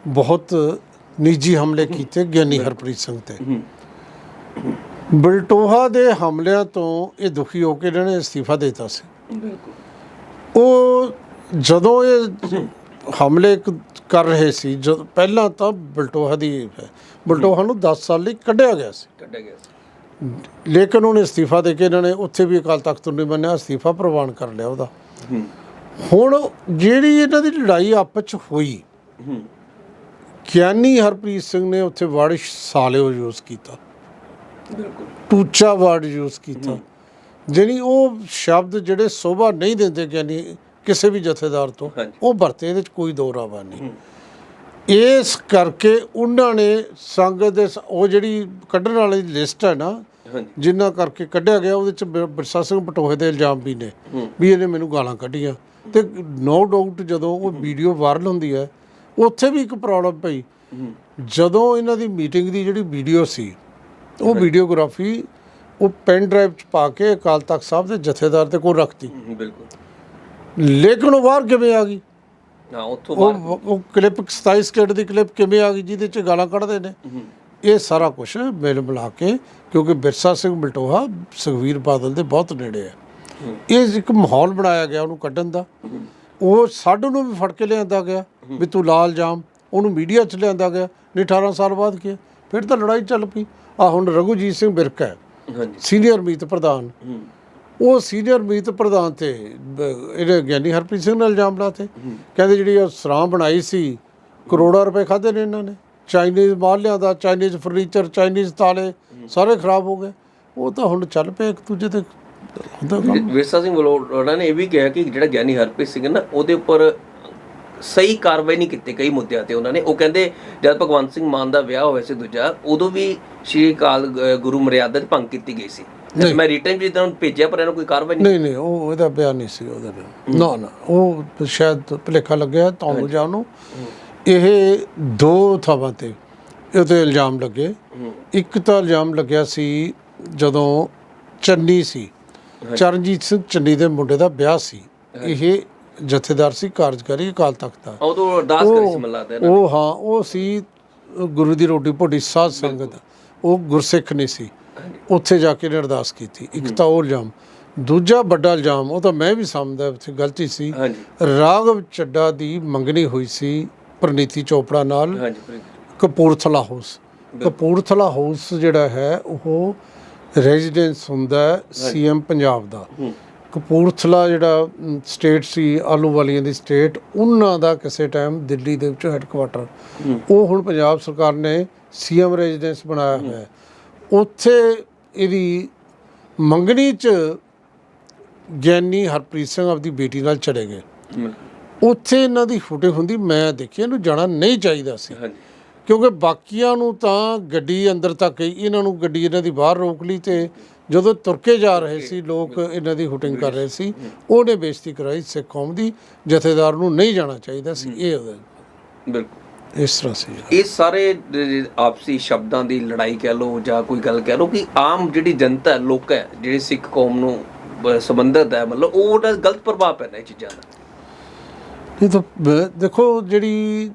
ਬਹੁਤ ਨਿੱਜੀ ਹਮਲੇ ਕੀਤੇ ਗਿਆਨੀ ਹਰਪ੍ਰੀਤ ਸਿੰਘ ਤੇ ਬਲਟੋਹਾ ਦੇ ਹਮਲਿਆਂ ਤੋਂ ਇਹ ਦੁਖੀ ਹੋ ਕੇ ਇਹਨਾਂ ਨੇ ਅਸਤੀਫਾ ਦਿੱਤਾ ਸੀ ਬਿਲਕੁਲ ਉਹ ਜਦੋਂ ਇਹ ਹਮਲੇ ਕਰ ਰਹੇ ਸੀ ਜਦ ਪਹਿਲਾਂ ਤਾਂ ਬਲਟੋਹਾ ਦੀ। ਬਲਟੋਹਾ ਨੂੰ 10 ਸਾਲ ਲਈ ਕੱਢਿਆ ਗਿਆ ਸੀ ਕੱਢਿਆ ਗਿਆ ਸੀ ਲੇਕਿਨ ਉਹਨੇ ਅਸਤੀਫਾ ਦੇ ਕੇ ਇਹਨਾਂ ਨੇ ਉੱਥੇ ਵੀ ਅਕਾਲ ਤਖਤ ਨਹੀਂ ਮੰਨਿਆ ਅਸਤੀਫਾ ਪ੍ਰਵਾਨ ਕਰ ਲਿਆ ਉਹਦਾ ਹੁਣ ਜਿਹੜੀ ਇਹਨਾਂ ਦੀ ਲੜਾਈ ਆਪਸ ਚ ਹੋਈ ਗਿਆਨੀ ਹਰਪ੍ਰੀਤ ਸਿੰਘ ਨੇ ਉੱਥੇ ਵਰਡ ਸਾਲਿਓ ਯੂਜ਼ ਕੀਤਾ। ਬਿਲਕੁਲ। ਟੂਚਾ ਵਰਡ ਯੂਜ਼ ਕੀਤਾ। ਜਿਹੜੀ ਉਹ ਸ਼ਬਦ ਜਿਹੜੇ ਸੋਭਾ ਨਹੀਂ ਦਿੰਦੇ ਗਿਆਨੀ ਕਿਸੇ ਵੀ ਜਥੇਦਾਰ ਤੋਂ। ਉਹ ਵਰਤੇ ਇਹਦੇ ਚ ਕੋਈ ਦੋ ਰਾਵਾ ਨਹੀਂ। ਇਸ ਕਰਕੇ ਉਹਨਾਂ ਨੇ ਸੰਗਤ ਦੇ ਉਹ ਜਿਹੜੀ ਕੱਢਣ ਵਾਲੀ ਲਿਸਟ ਹੈ ਨਾ ਜਿੰਨਾ ਕਰਕੇ ਕੱਢਿਆ ਗਿਆ ਉਹਦੇ ਚ ਬਿਰ- ਬਿਰਸਾ ਸਿੰਘ ਪਟੋਹੇ ਦੇ ਇਲਜ਼ਾਮ ਵੀ ਨੇ। ਵੀ ਇਹਨੇ ਮੈਨੂੰ ਗਾਲਾਂ ਕੱਢੀਆਂ। ਤੇ ਨੋ ਡਾਊਟ ਜਦੋਂ ਉਹ ਵੀਡੀਓ ਵਾਇਰਲ ਹੁੰਦੀ ਹੈ ਉੱਥੇ ਵੀ ਇੱਕ ਪ੍ਰੋਬਲਮ ਪਈ। ਜਦੋਂ ਇਹਨਾਂ ਦੀ ਮੀਟਿੰਗ ਦੀ ਜਿਹੜੀ ਵੀਡੀਓ ਸੀ ਉਹ ਵੀਡੀਓਗ੍ਰਾਫੀ ਉਹ ਪੈਨ ਡਰਾਈਵ ਚ ਪਾ ਕੇ ਅਕਾਲ ਤਖਤ ਸਾਹਿਬ ਦੇ ਜਥੇਦਾਰ ਦੇ ਕੋਲ ਰੱਖਤੀ। ਬਿਲਕੁਲ। ਲੇਕਿਨ ਉਹ ਬਾਹਰ ਕਿਵੇਂ ਆ ਗਈ? ਉੱਥੋਂ ਬਾਅਦ ਉਹ ਉਹ ਕਲਿੱਪ 27 ਸਕਿੰਟ ਦੀ ਕਲਿੱਪ ਕਿਵੇਂ ਆ ਗਈ ਜਿਹਦੇ ਚ ਗਾਲਾਂ ਕੱਢਦੇ ਨੇ? ਇਹ ਸਾਰਾ ਕੁਝ ਮਿਲ ਮਿਲਾ ਕੇ ਕਿਉਂਕਿ ਬਿਰਸਾ ਸਿੰਘ ਬਲਟੋਹਾ ਸੁਖਵੀਰ ਬਾਦਲ ਦੇ ਬਹੁਤ ਨੇੜੇ ਹੈ। ਇਹ ਇੱਕ ਮਾਹੌਲ ਬਣਾਇਆ ਗਿਆ ਉਹਨੂੰ ਕੱਢਣ ਦਾ। ਉਹ ਸਾਡੂ ਨੂੰ ਵੀ ਫੜ ਕੇ ਲਿਆਂਦਾ ਗਿਆ ਵੀ ਤੂੰ ਲਾਲ ਜਾਮ ਉਹਨੂੰ ਮੀਡੀਆ 'ਚ ਲਿਆਂਦਾ ਗਿਆ ਨਹੀਂ 18 ਸਾਲ ਬਾਅਦ ਕੀ? ਫਿਰ ਤਾਂ ਲੜਾਈ ਚੱਲ ਪਈ। ਆ ਹੁਣ ਰਘੁਜੀਤ ਸਿੰਘ ਬਿਰਕ ਹੈ ਹਾਂਜੀ। ਸੀਨੀਅਰ ਮੀਤ ਪ੍ਰਧਾਨ। ਉਹ ਸੀਨੀਅਰ ਮੀਤ ਪ੍ਰਧਾਨ ਤੇ ਇਹਨੇ ਗਿਆਨੀ ਹਰਪ੍ਰੀਤ ਸਿੰਘ ਨਾਲ ਇਲਜ਼ਾਮ ਲਾਤੇ। ਕਹਿੰਦੇ ਜਿਹੜੀ ਉਹ ਸਰਾਂ ਬਣਾਈ ਸੀ ਕਰੋੜਾਂ ਰੁਪਏ ਖਾਦੇ ਨੇ ਇਹਨਾਂ ਨੇ। ਚਾਈਨੀਜ਼ ਮਾਲ ਲਿਆਂਦਾ ਚਾਈਨੀਜ਼ ਫਰਨੀਚਰ ਚਾਈਨੀਜ਼ ਤਾਲੇ ਸਾਰੇ ਖਰਾਬ ਹੋ ਗਏ। ਉਹ ਤਾਂ ਹੁਣ ਚੱਲ ਪਏ ਇੱਕ ਦੂਜੇ ਤੇ। ਹੁੰਦਾ ਕੰਮ। ਵਿਰਸਾ ਸਿੰਘ ਉਹਨਾਂ ਨੇ ਇਹ ਵੀ ਕਿਹਾ ਕਿ ਜਿਹੜਾ ਗਿਆਨੀ ਹਰਪ੍ਰੀਤ ਸਿੰਘ ਨਾ ਉਹਦੇ ਉੱਪਰ ਸਹੀ ਕਾਰਵਾਈ ਨਹੀਂ ਕੀਤੀ ਕਈ ਮੁੱਦਿਆਂ ਤੇ ਉਹਨਾਂ ਨੇ। ਉਹ ਕਹਿੰਦੇ ਜਦ ਭਗਵੰਤ ਸਿੰਘ ਮਾਨ ਦਾ ਵਿਆਹ ਹੋਇਆ ਸੀ ਦੂਜਾ ਉਦੋਂ ਵੀ ਸ਼੍ਰੀ ਅਕਾਲ ਅ, ਗੁਰੂ ਮਰਿਆਦਾ ਦੀ ਭੰਗ ਕੀਤੀ ਗਈ ਸੀ। ਮੈਂ ਰਿਟਰਨ ਵੀ ਤੁਹਾਨੂੰ ਭੇਜਿਆ ਪਰ ਇਹਨਾਂ ਕੋਈ ਕਾਰਵਾਈ ਨਹੀਂ ਨਹੀਂ ਨਹੀਂ ਉਹ ਇਹਦਾ ਬਿਆਨ ਨਹੀਂ ਸੀ ਉਹਦੇ ਨਾ ਨਾ ਉਹ ਸ਼ਾਇਦ ਭੁਲੇਖਾ ਲੱਗਿਆ ਤੁਹਾਨੂੰ ਜਾਂ ਉਹਨੂੰ। ਇਹ ਦੋ ਥਾਵਾਂ ਤੇ ਉਹਤੇ ਇਲਜ਼ਾਮ ਲੱਗੇ। ਇੱਕ ਤਾਂ ਇਲਜ਼ਾਮ ਲੱਗਿਆ ਸੀ ਜਦੋਂ ਚੰਨੀ ਸੀ ਚਰਨਜੀਤ ਸਿੰਘ ਚੰਨੀ ਦੇ ਮੁੰਡੇ ਦਾ ਵਿਆਹ ਸੀ। ਇਹ ਜਥੇਦਾਰ ਸੀ ਕਾਰਜਕਾਰੀ ਅਕਾਲ ਤਖਤ ਦਾ। ਉਹ ਤੋਂ ਅਰਦਾਸ ਕਰੀ ਸੀ ਇਹਨਾਂ ਨੇ। ਉਹ ਹਾਂ ਉਹ ਸੀ ਗੁਰੂ ਦੀ ਰੋਟੀ ਭੋਟੀ ਸਾਧ ਸੰਗਤ। ਉਹ ਗੁਰਸਿੱਖ ਨਹੀਂ ਸੀ। ਉੱਥੇ ਜਾ ਕੇ ਅਰਦਾਸ ਕੀਤੀ। ਇੱਕ ਤਾਂ ਉਹ ਇਲਜ਼ਾਮ ਦੂਜਾ ਵੱਡਾ ਇਲਜ਼ਾਮ ਉਹ ਤਾਂ ਮੈਂ ਵੀ ਸਮਝਦਾ ਉੱਥੇ ਗਲਤੀ ਸੀ। ਰਾਘਵ ਚੱਡਾ ਦੀ ਮੰਗਣੀ ਹੋਈ ਸੀ ਪ੍ਰਨੀਤੀ ਚੋਪੜਾ ਨਾਲ। ਕਪੂਰਥਲਾ ਹਾਊਸ। ਕਪੂਰਥਲਾ ਹਾਊਸ ਜਿਹੜਾ ਹੈ ਉਹ ਰੈਜ਼ੀਡੈਂਸ ਹੁੰਦਾ ਸੀਐਮ ਪੰਜਾਬ ਦਾ। ਕਪੂਰਥਲਾ ਜਿਹੜਾ ਸਟੇਟ ਸੀ ਆਲੂ ਵਾਲੀਆਂ ਦੀ ਸਟੇਟ ਉਹਨਾਂ ਦਾ ਕਿਸੇ ਟਾਈਮ ਦਿੱਲੀ ਦੇ ਵਿੱਚ ਹੈੱਡਕੁਆਟਰ ਉਹ ਹੁਣ ਪੰਜਾਬ ਸਰਕਾਰ ਨੇ ਸੀਐਮ ਰੈਜ਼ੀਡੈਂਸ ਬਣਾਇਆ ਹੋਇਆ ਹੈ। ਉੱਥੇ ਇਹਦੀ ਮੰਗਣੀ ਚ ਗਿਆਨੀ ਹਰਪ੍ਰੀਤ ਸਿੰਘ ਆਪਦੀ ਬੇਟੀ ਨਾਲ ਚਲੇ ਗਏ। ਉੱਥੇ ਇਹਨਾਂ ਦੀ ਫੋਟੋ ਹੁੰਦੀ ਮੈਂ ਦੇਖੀ ਇਹਨੂੰ ਜਾਣਾ ਨਹੀਂ ਚਾਹੀਦਾ ਸੀ। ਹਾਂਜੀ। ਕਿਉਂਕਿ ਬਾਕੀਆਂ ਨੂੰ ਤਾਂ ਗੱਡੀ ਅੰਦਰ ਤੱਕ ਗਈ ਇਹਨਾਂ ਨੂੰ ਗੱਡੀ ਇਹਨਾਂ ਦੀ ਬਾਹਰ ਰੋਕ ਲਈ ਤੇ ਜਦੋਂ ਤੁਰ ਕੇ ਜਾ ਰਹੇ ਸੀ ਲੋਕ ਇਹਨਾਂ ਦੀ ਹੁਟਿੰਗ ਕਰ ਰਹੇ ਸੀ ਉਹਨੇ ਬੇਇੱਜ਼ਤੀ ਕਰਾਈ ਸਿੱਖ ਕੌਮ ਦੀ ਜਥੇਦਾਰ ਨੂੰ ਨਹੀਂ ਜਾਣਾ ਚਾਹੀਦਾ ਸੀ ਇਹ ਉਹਦਾ। ਬਿਲਕੁਲ। ਇਸ ਤਰ੍ਹਾਂ ਸੀ। ਇਹ ਸਾਰੇ ਆਪਸੀ ਸ਼ਬਦਾਂ ਦੀ ਲੜਾਈ ਕਹਿ ਲਓ ਜਾਂ ਕੋਈ ਗੱਲ ਕਹਿ ਲਓ ਕਿ ਆਮ ਜਿਹੜੀ ਜਨਤਾ ਹੈ ਲੋਕ ਹੈ ਜਿਹੜੀ ਸਿੱਖ ਕੌਮ ਨੂੰ ਸੰਬੰਧਿਤ ਹੈ ਮਤਲਬ ਉਹ ਉਹਦਾ ਗਲਤ ਪ੍ਰਭਾਵ ਪੈਂਦਾ ਇਹ ਚੀਜ਼ਾਂ ਦਾ। ਇਹ ਤਾਂ ਦੇਖੋ ਜਿਹੜੀ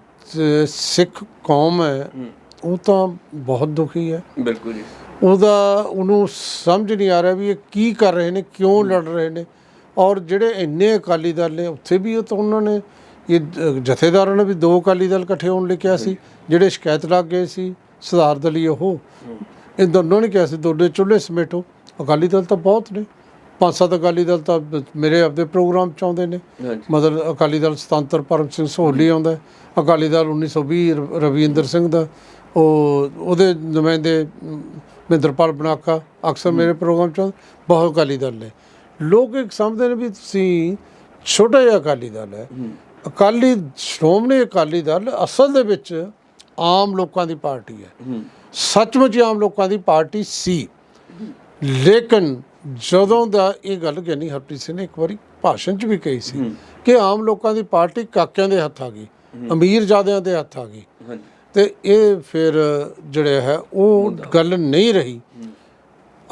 ਸਿੱਖ ਕੌਮ ਹੈ ਉਹ ਤਾਂ ਬਹੁਤ ਦੁਖੀ ਹੈ। ਬਿਲਕੁਲ ਜੀ। ਉਹਦਾ ਉਹਨੂੰ ਸਮਝ ਨਹੀਂ ਆ ਰਿਹਾ ਵੀ ਇਹ ਕੀ ਕਰ ਰਹੇ ਨੇ ਕਿਉਂ ਲੜ ਰਹੇ ਨੇ। ਔਰ ਜਿਹੜੇ ਇੰਨੇ ਅਕਾਲੀ ਦਲ ਨੇ ਉੱਥੇ ਵੀ ਉਹ ਤਾਂ ਉਹਨਾਂ ਨੇ ਇਹ ਜਥੇਦਾਰਾਂ ਨੇ ਵੀ ਦੋ ਅਕਾਲੀ ਦਲ ਇਕੱਠੇ ਹੋਣ ਲਈ ਕਿਹਾ ਸੀ। ਜਿਹੜੇ ਸ਼ਿਕਾਇਤ ਲੱਗ ਗਏ ਸੀ ਸੁਧਾਰ ਦਲੀ ਉਹ। ਇਹ ਦੋਨੋਂ ਨੇ ਕਿਹਾ ਸੀ ਦੋਨੇ ਚੁੱਲ੍ਹੇ ਸਮੇਟੋ। ਅਕਾਲੀ ਦਲ ਤਾਂ ਬਹੁਤ ਨੇ। ਪੰਜ ਸੱਤ ਅਕਾਲੀ ਦਲ ਤਾਂ ਮੇਰੇ ਆਪਦੇ ਪ੍ਰੋਗਰਾਮ ਚ ਆਉਂਦੇ ਨੇ। ਮਤਲਬ ਅਕਾਲੀ ਦਲ ਸੁਤੰਤਰ ਪਰਮ ਸਿੰਘ ਸੋਹਲੀ ਆਉਂਦਾ। ਅਕਾਲੀ ਦਲ 1920 ਰ- ਰਵਿੰਦਰ ਸਿੰਘ ਦਾ। ਉਹ ਉਹਦੇ ਨੁਮਾਇੰਦੇ ਅਮ, ਮਹਿੰਦਰਪਾਲ ਬਨਾਕਾ ਅਕਸਰ ਮੇਰੇ ਪ੍ਰੋਗਰਾਮ ਚ। ਬਹੁਤ ਅਕਾਲੀ ਦਲ ਨੇ। ਲੋਕ ਇੱਕ ਸਮਝਦੇ ਨੇ ਵੀ ਤੁਸੀਂ ਛੋਟਾ ਜਿਹਾ ਅਕਾਲੀ ਦਲ ਹੈ। ਅਕਾਲੀ ਸ਼੍ਰੋਮਣੀ ਅਕਾਲੀ ਦਲ ਅਸਲ ਦੇ ਵਿੱਚ ਆਮ ਲੋਕਾਂ ਦੀ ਪਾਰਟੀ ਹੈ। ਸੱਚਮੁੱਚ ਆਮ ਲੋਕਾਂ ਦੀ ਪਾਰਟੀ ਸੀ। ਲੇਕਿਨ ਜਦੋਂ ਦਾ ਇਹ ਗੱਲ ਗਿਆਨੀ ਹਰਪ੍ਰੀਤ ਸਿੰਘ ਨੇ ਇੱਕ ਵਾਰੀ ਭਾਸ਼ਣ 'ਚ ਵੀ ਕਹੀ ਸੀ ਕਿ ਆਮ ਲੋਕਾਂ ਦੀ ਪਾਰਟੀ ਕਾਕਿਆਂ ਦੇ ਹੱਥ ਆ ਗਈ ਅਮੀਰ ਜਾਦਿਆਂ ਦੇ ਹੱਥ ਆ ਗਈ। ਤੇ ਇਹ ਫਿਰ ਜਿਹੜੇ ਹੈ ਉਹ ਗੱਲ ਨਹੀਂ ਰਹੀ।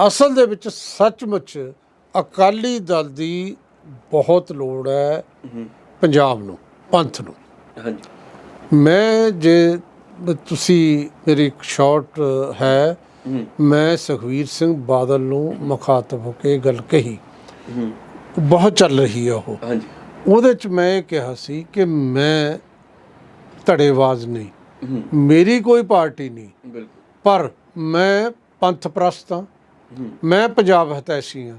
ਅਸਲ ਦੇ ਵਿੱਚ ਸੱਚਮੁੱਚ ਅਕਾਲੀ ਦਲ ਦੀ ਬਹੁਤ ਲੋੜ ਹੈ ਪੰਜਾਬ ਨੂੰ ਪੰਥ ਨੂੰ। ਹਾਂਜੀ। ਮੈਂ ਜੇ ਤੁਸੀਂ ਮੇਰੀ ਇੱਕ ਸ਼ਾਰਟ ਹੂੰ ਮੈਂ ਸੁਖਵੀਰ ਸਿੰਘ ਬਾਦਲ ਨੂੰ ਮੁਖਾਤਬ ਹੋ ਕੇ ਗੱਲ ਕਹੀ। ਬਹੁਤ ਚੱਲ ਰਹੀ ਹੈ ਉਹ। ਹਾਂਜੀ। ਉਹਦੇ ਚ ਮੈਂ ਇਹ ਕਿਹਾ ਸੀ ਕਿ ਮੈਂ ਧੜੇਵਾਜ਼ ਨਹੀਂ। ਮੇਰੀ ਕੋਈ ਪਾਰਟੀ ਨਹੀਂ। ਬਿਲਕੁਲ। ਪਰ ਮੈਂ ਪੰਥ ਪ੍ਰਸਤ ਹਾਂ। ਹੂੰ। ਮੈਂ ਪੰਜਾਬ ਹਤੈਸ਼ੀ ਹਾਂ।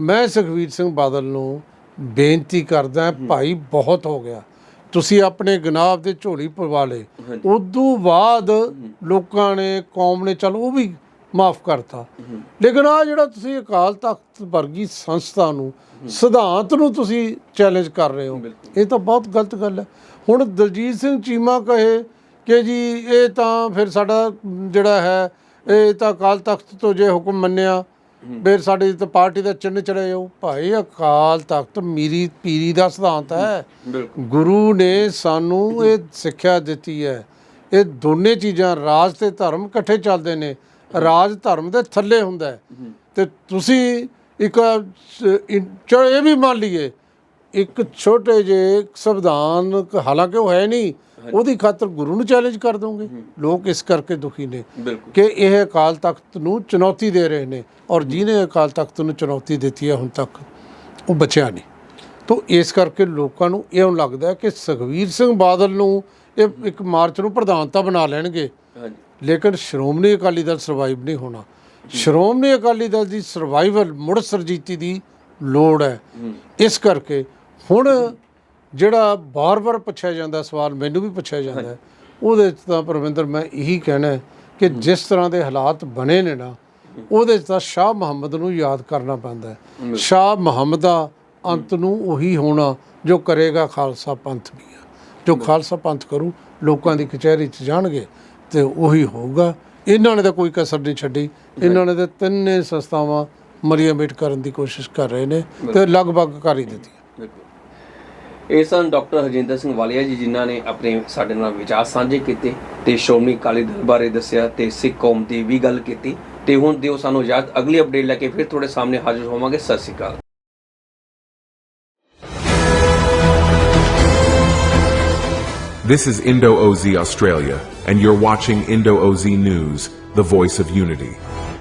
ਮੈਂ ਸੁਖਵੀਰ ਸਿੰਘ ਬਾਦਲ ਨੂੰ ਬੇਨਤੀ ਕਰਦਾ ਭਾਈ ਬਹੁਤ ਹੋ ਗਿਆ। ਤੁਸੀਂ ਆਪਣੇ ਗਨਾਬ ਦੇ ਝੋਲੀ ਪਵਾ ਹਾਂਜੀ। ਉਦੋਂ ਬਾਅਦ ਲੋਕਾਂ ਨੇ ਕੌਮ ਨੇ ਚਲ ਉਹ ਵੀ ਮਾਫ ਕਰਤਾ। ਲੇਕਿਨ ਆ ਜਿਹੜਾ ਤੁਸੀਂ ਅਕਾਲ ਤਖਤ ਵਰਗੀ ਸੰਸਥਾ ਨੂੰ ਸਿਧਾਂਤ ਨੂੰ ਤੁਸੀਂ ਚੈਲੰਜ ਕਰ ਰਹੇ ਹੋ। ਇਹ ਤਾਂ ਬਹੁਤ ਗਲਤ ਗੱਲ ਹੈ। ਹੁਣ ਦਲਜੀਤ ਸਿੰਘ ਚੀਮਾ ਕਹੇ ਕਿ ਜੀ ਇਹ ਤਾਂ ਫਿਰ ਸਾਡਾ ਜਿਹੜਾ ਹੈ ਇਹ ਤਾਂ ਅਕਾਲ ਤਖਤ ਤੋਂ ਜੇ ਹੁਕਮ ਮੰਨਿਆ ਫਿਰ ਸਾਡੀ ਤਾਂ ਪਾਰਟੀ ਦਾ ਚਿੰਨ੍ਹ ਚੜੇ ਜਾਓ ਭਾਈ ਅਕਾਲ ਤਖਤ ਮੀਰੀ ਪੀਰੀ ਦਾ ਸਿਧਾਂਤ ਹੈ। ਗੁਰੂ ਨੇ ਸਾਨੂੰ ਇਹ ਸਿੱਖਿਆ ਦਿੱਤੀ ਹੈ। ਇਹ ਦੋਨੇ ਚੀਜ਼ਾਂ ਰਾਜ ਤੇ ਧਰਮ ਇਕੱਠੇ ਚੱਲਦੇ ਨੇ। ਰਾਜ ਧਰਮ ਦੇ ਥੱਲੇ ਹੁੰਦਾ ਹੈ। ਤੇ ਤੁਸੀਂ ਇੱਕ ਚਲੋ ਇਹ ਵੀ ਮੰਨ ਲਈਏ। ਇੱਕ ਛੋਟੇ ਜਿਹੇ ਸੰਵਿਧਾਨ ਹਾਲਾਂਕਿ ਉਹ ਹੈ ਨਹੀਂ। ਉਹਦੀ ਖਾਤਰ ਗੁਰੂ ਨੂੰ ਚੈਲੰਜ ਕਰ ਦੋਗੇ? ਲੋਕ ਇਸ ਕਰਕੇ ਦੁਖੀ ਨੇ ਕਿ ਇਹ ਅਕਾਲ ਤਖਤ ਨੂੰ ਚੁਣੌਤੀ ਦੇ ਰਹੇ ਨੇ ਔਰ ਜਿਹਨੇ ਅਕਾਲ ਤਖਤ ਨੂੰ ਚੁਣੌਤੀ ਦਿੱਤੀ ਹੈ ਹੁਣ ਤੱਕ ਉਹ ਬਚਿਆ ਨਹੀਂ। ਤੋਂ ਇਸ ਕਰਕੇ ਲੋਕਾਂ ਨੂੰ ਇਉਂ ਲੱਗਦਾ ਹੈ ਕਿ ਸੁਖਵੀਰ ਸਿੰਘ ਬਾਦਲ ਨੂੰ ਇਹ ਇੱਕ ਮਾਰਚ ਨੂੰ ਪ੍ਰਧਾਨਤਾ ਬਣਾ ਲੈਣਗੇ। ਹਾਂਜੀ। ਲੇਕਿਨ ਸ਼੍ਰੋਮਣੀ ਅਕਾਲੀ ਦਲ ਸਰਵਾਈਵ ਨਹੀਂ ਹੋਣਾ। ਸ਼੍ਰੋਮਣੀ ਅਕਾਲੀ ਦਲ ਦੀ ਸਰਵਾਈਵਲ ਮੁੜ ਸਰਜੀਤੀ ਦੀ ਲੋੜ ਹੂੰ। ਇਸ ਕਰਕੇ ਹੁਣ ਜਿਹੜਾ ਬਾਰ-ਬਾਰ ਪੁੱਛਿਆ ਜਾਂਦਾ ਸਵਾਲ ਮੈਨੂੰ ਵੀ ਪੁੱਛਿਆ ਜਾਂਦਾ ਹੈ ਉਹਦੇ 'ਚ ਤਾਂ ਪਰਵਿੰਦਰ ਮੈਂ ਇਹੀ ਕਹਿਣਾ ਹੈ ਕਿ ਜਿਸ ਤਰ੍ਹਾਂ ਦੇ ਹਾਲਾਤ ਬਣੇ ਨੇ ਨਾ ਉਹਦੇ 'ਚ ਤਾਂ ਸ਼ਾਹ ਮੁਹੰਮਦ ਨੂੰ ਯਾਦ ਕਰਨਾ ਪੈਂਦਾ ਹੈ। ਸ਼ਾਹ ਮੁਹੰਮਦ ਦਾ ਅੰਤ ਨੂੰ ਉਹੀ ਹੋਣਾ ਜੋ ਕਰੇਗਾ ਖਾਲਸਾ ਪੰਥ ਵੀ ਆ। ਜੋ ਖਾਲਸਾ ਪੰਥ ਕਰੂ ਲੋਕਾਂ ਦੀ ਕਚਹਿਰੀ 'ਚ ਜਾਣਗੇ ਤੇ ਉਹੀ ਹੋਊਗਾ। ਇਹਨਾਂ ਨੇ ਤਾਂ ਕੋਈ ਕਸਰ ਨਹੀਂ ਛੱਡੀ। ਇਹਨਾਂ ਨੇ ਤਾਂ ਤਿੰਨੇ ਸੰਸਥਾਵਾਂ ਮਰੀਆ ਮੇਟ ਕਰਨ ਦੀ ਕੋਸ਼ਿਸ਼ ਕਰ ਰਹੇ ਨੇ ਤੇ ਲਗਭਗ ਕਰ ਹੀ ਦਿੱਤੀ। ਬਿਲਕੁਲ। ਇਹ ਸਨ ਡਾਕਟਰ ਹਰਜਿੰਦਰ ਸਿੰਘ ਵਾਲੀਆ ਜੀ ਜਿਨ੍ਹਾਂ ਨੇ ਆਪਣੇ ਸਾਡੇ ਨਾਲ ਵਿਚਾਰ ਸਾਂਝੇ ਕੀਤੇ ਤੇ ਸ਼੍ਰੋਮਣੀ ਅਕਾਲੀ ਦਲ ਬਾਰੇ ਦੱਸਿਆ ਤੇ ਸਿੱਖ ਕੌਮ ਦੀ ਵੀ ਗੱਲ ਕੀਤੀ। ਤੇ ਹੁਣ ਦਿਓ ਸਾਨੂੰ ਇਜਾਜ਼ਤ ਅਗਲੀ ਅਪਡੇਟ ਲੈ ਕੇ ਫਿਰ ਤੁਹਾਡੇ ਸਾਹਮਣੇ ਹਾਜ਼ਰ ਹੋਵਾਂਗੇ। ਸਤਿ ਸ਼੍ਰੀ ਅਕਾਲ। This is Indo OZ Australia, and you're watching Indo OZ News, the voice of unity.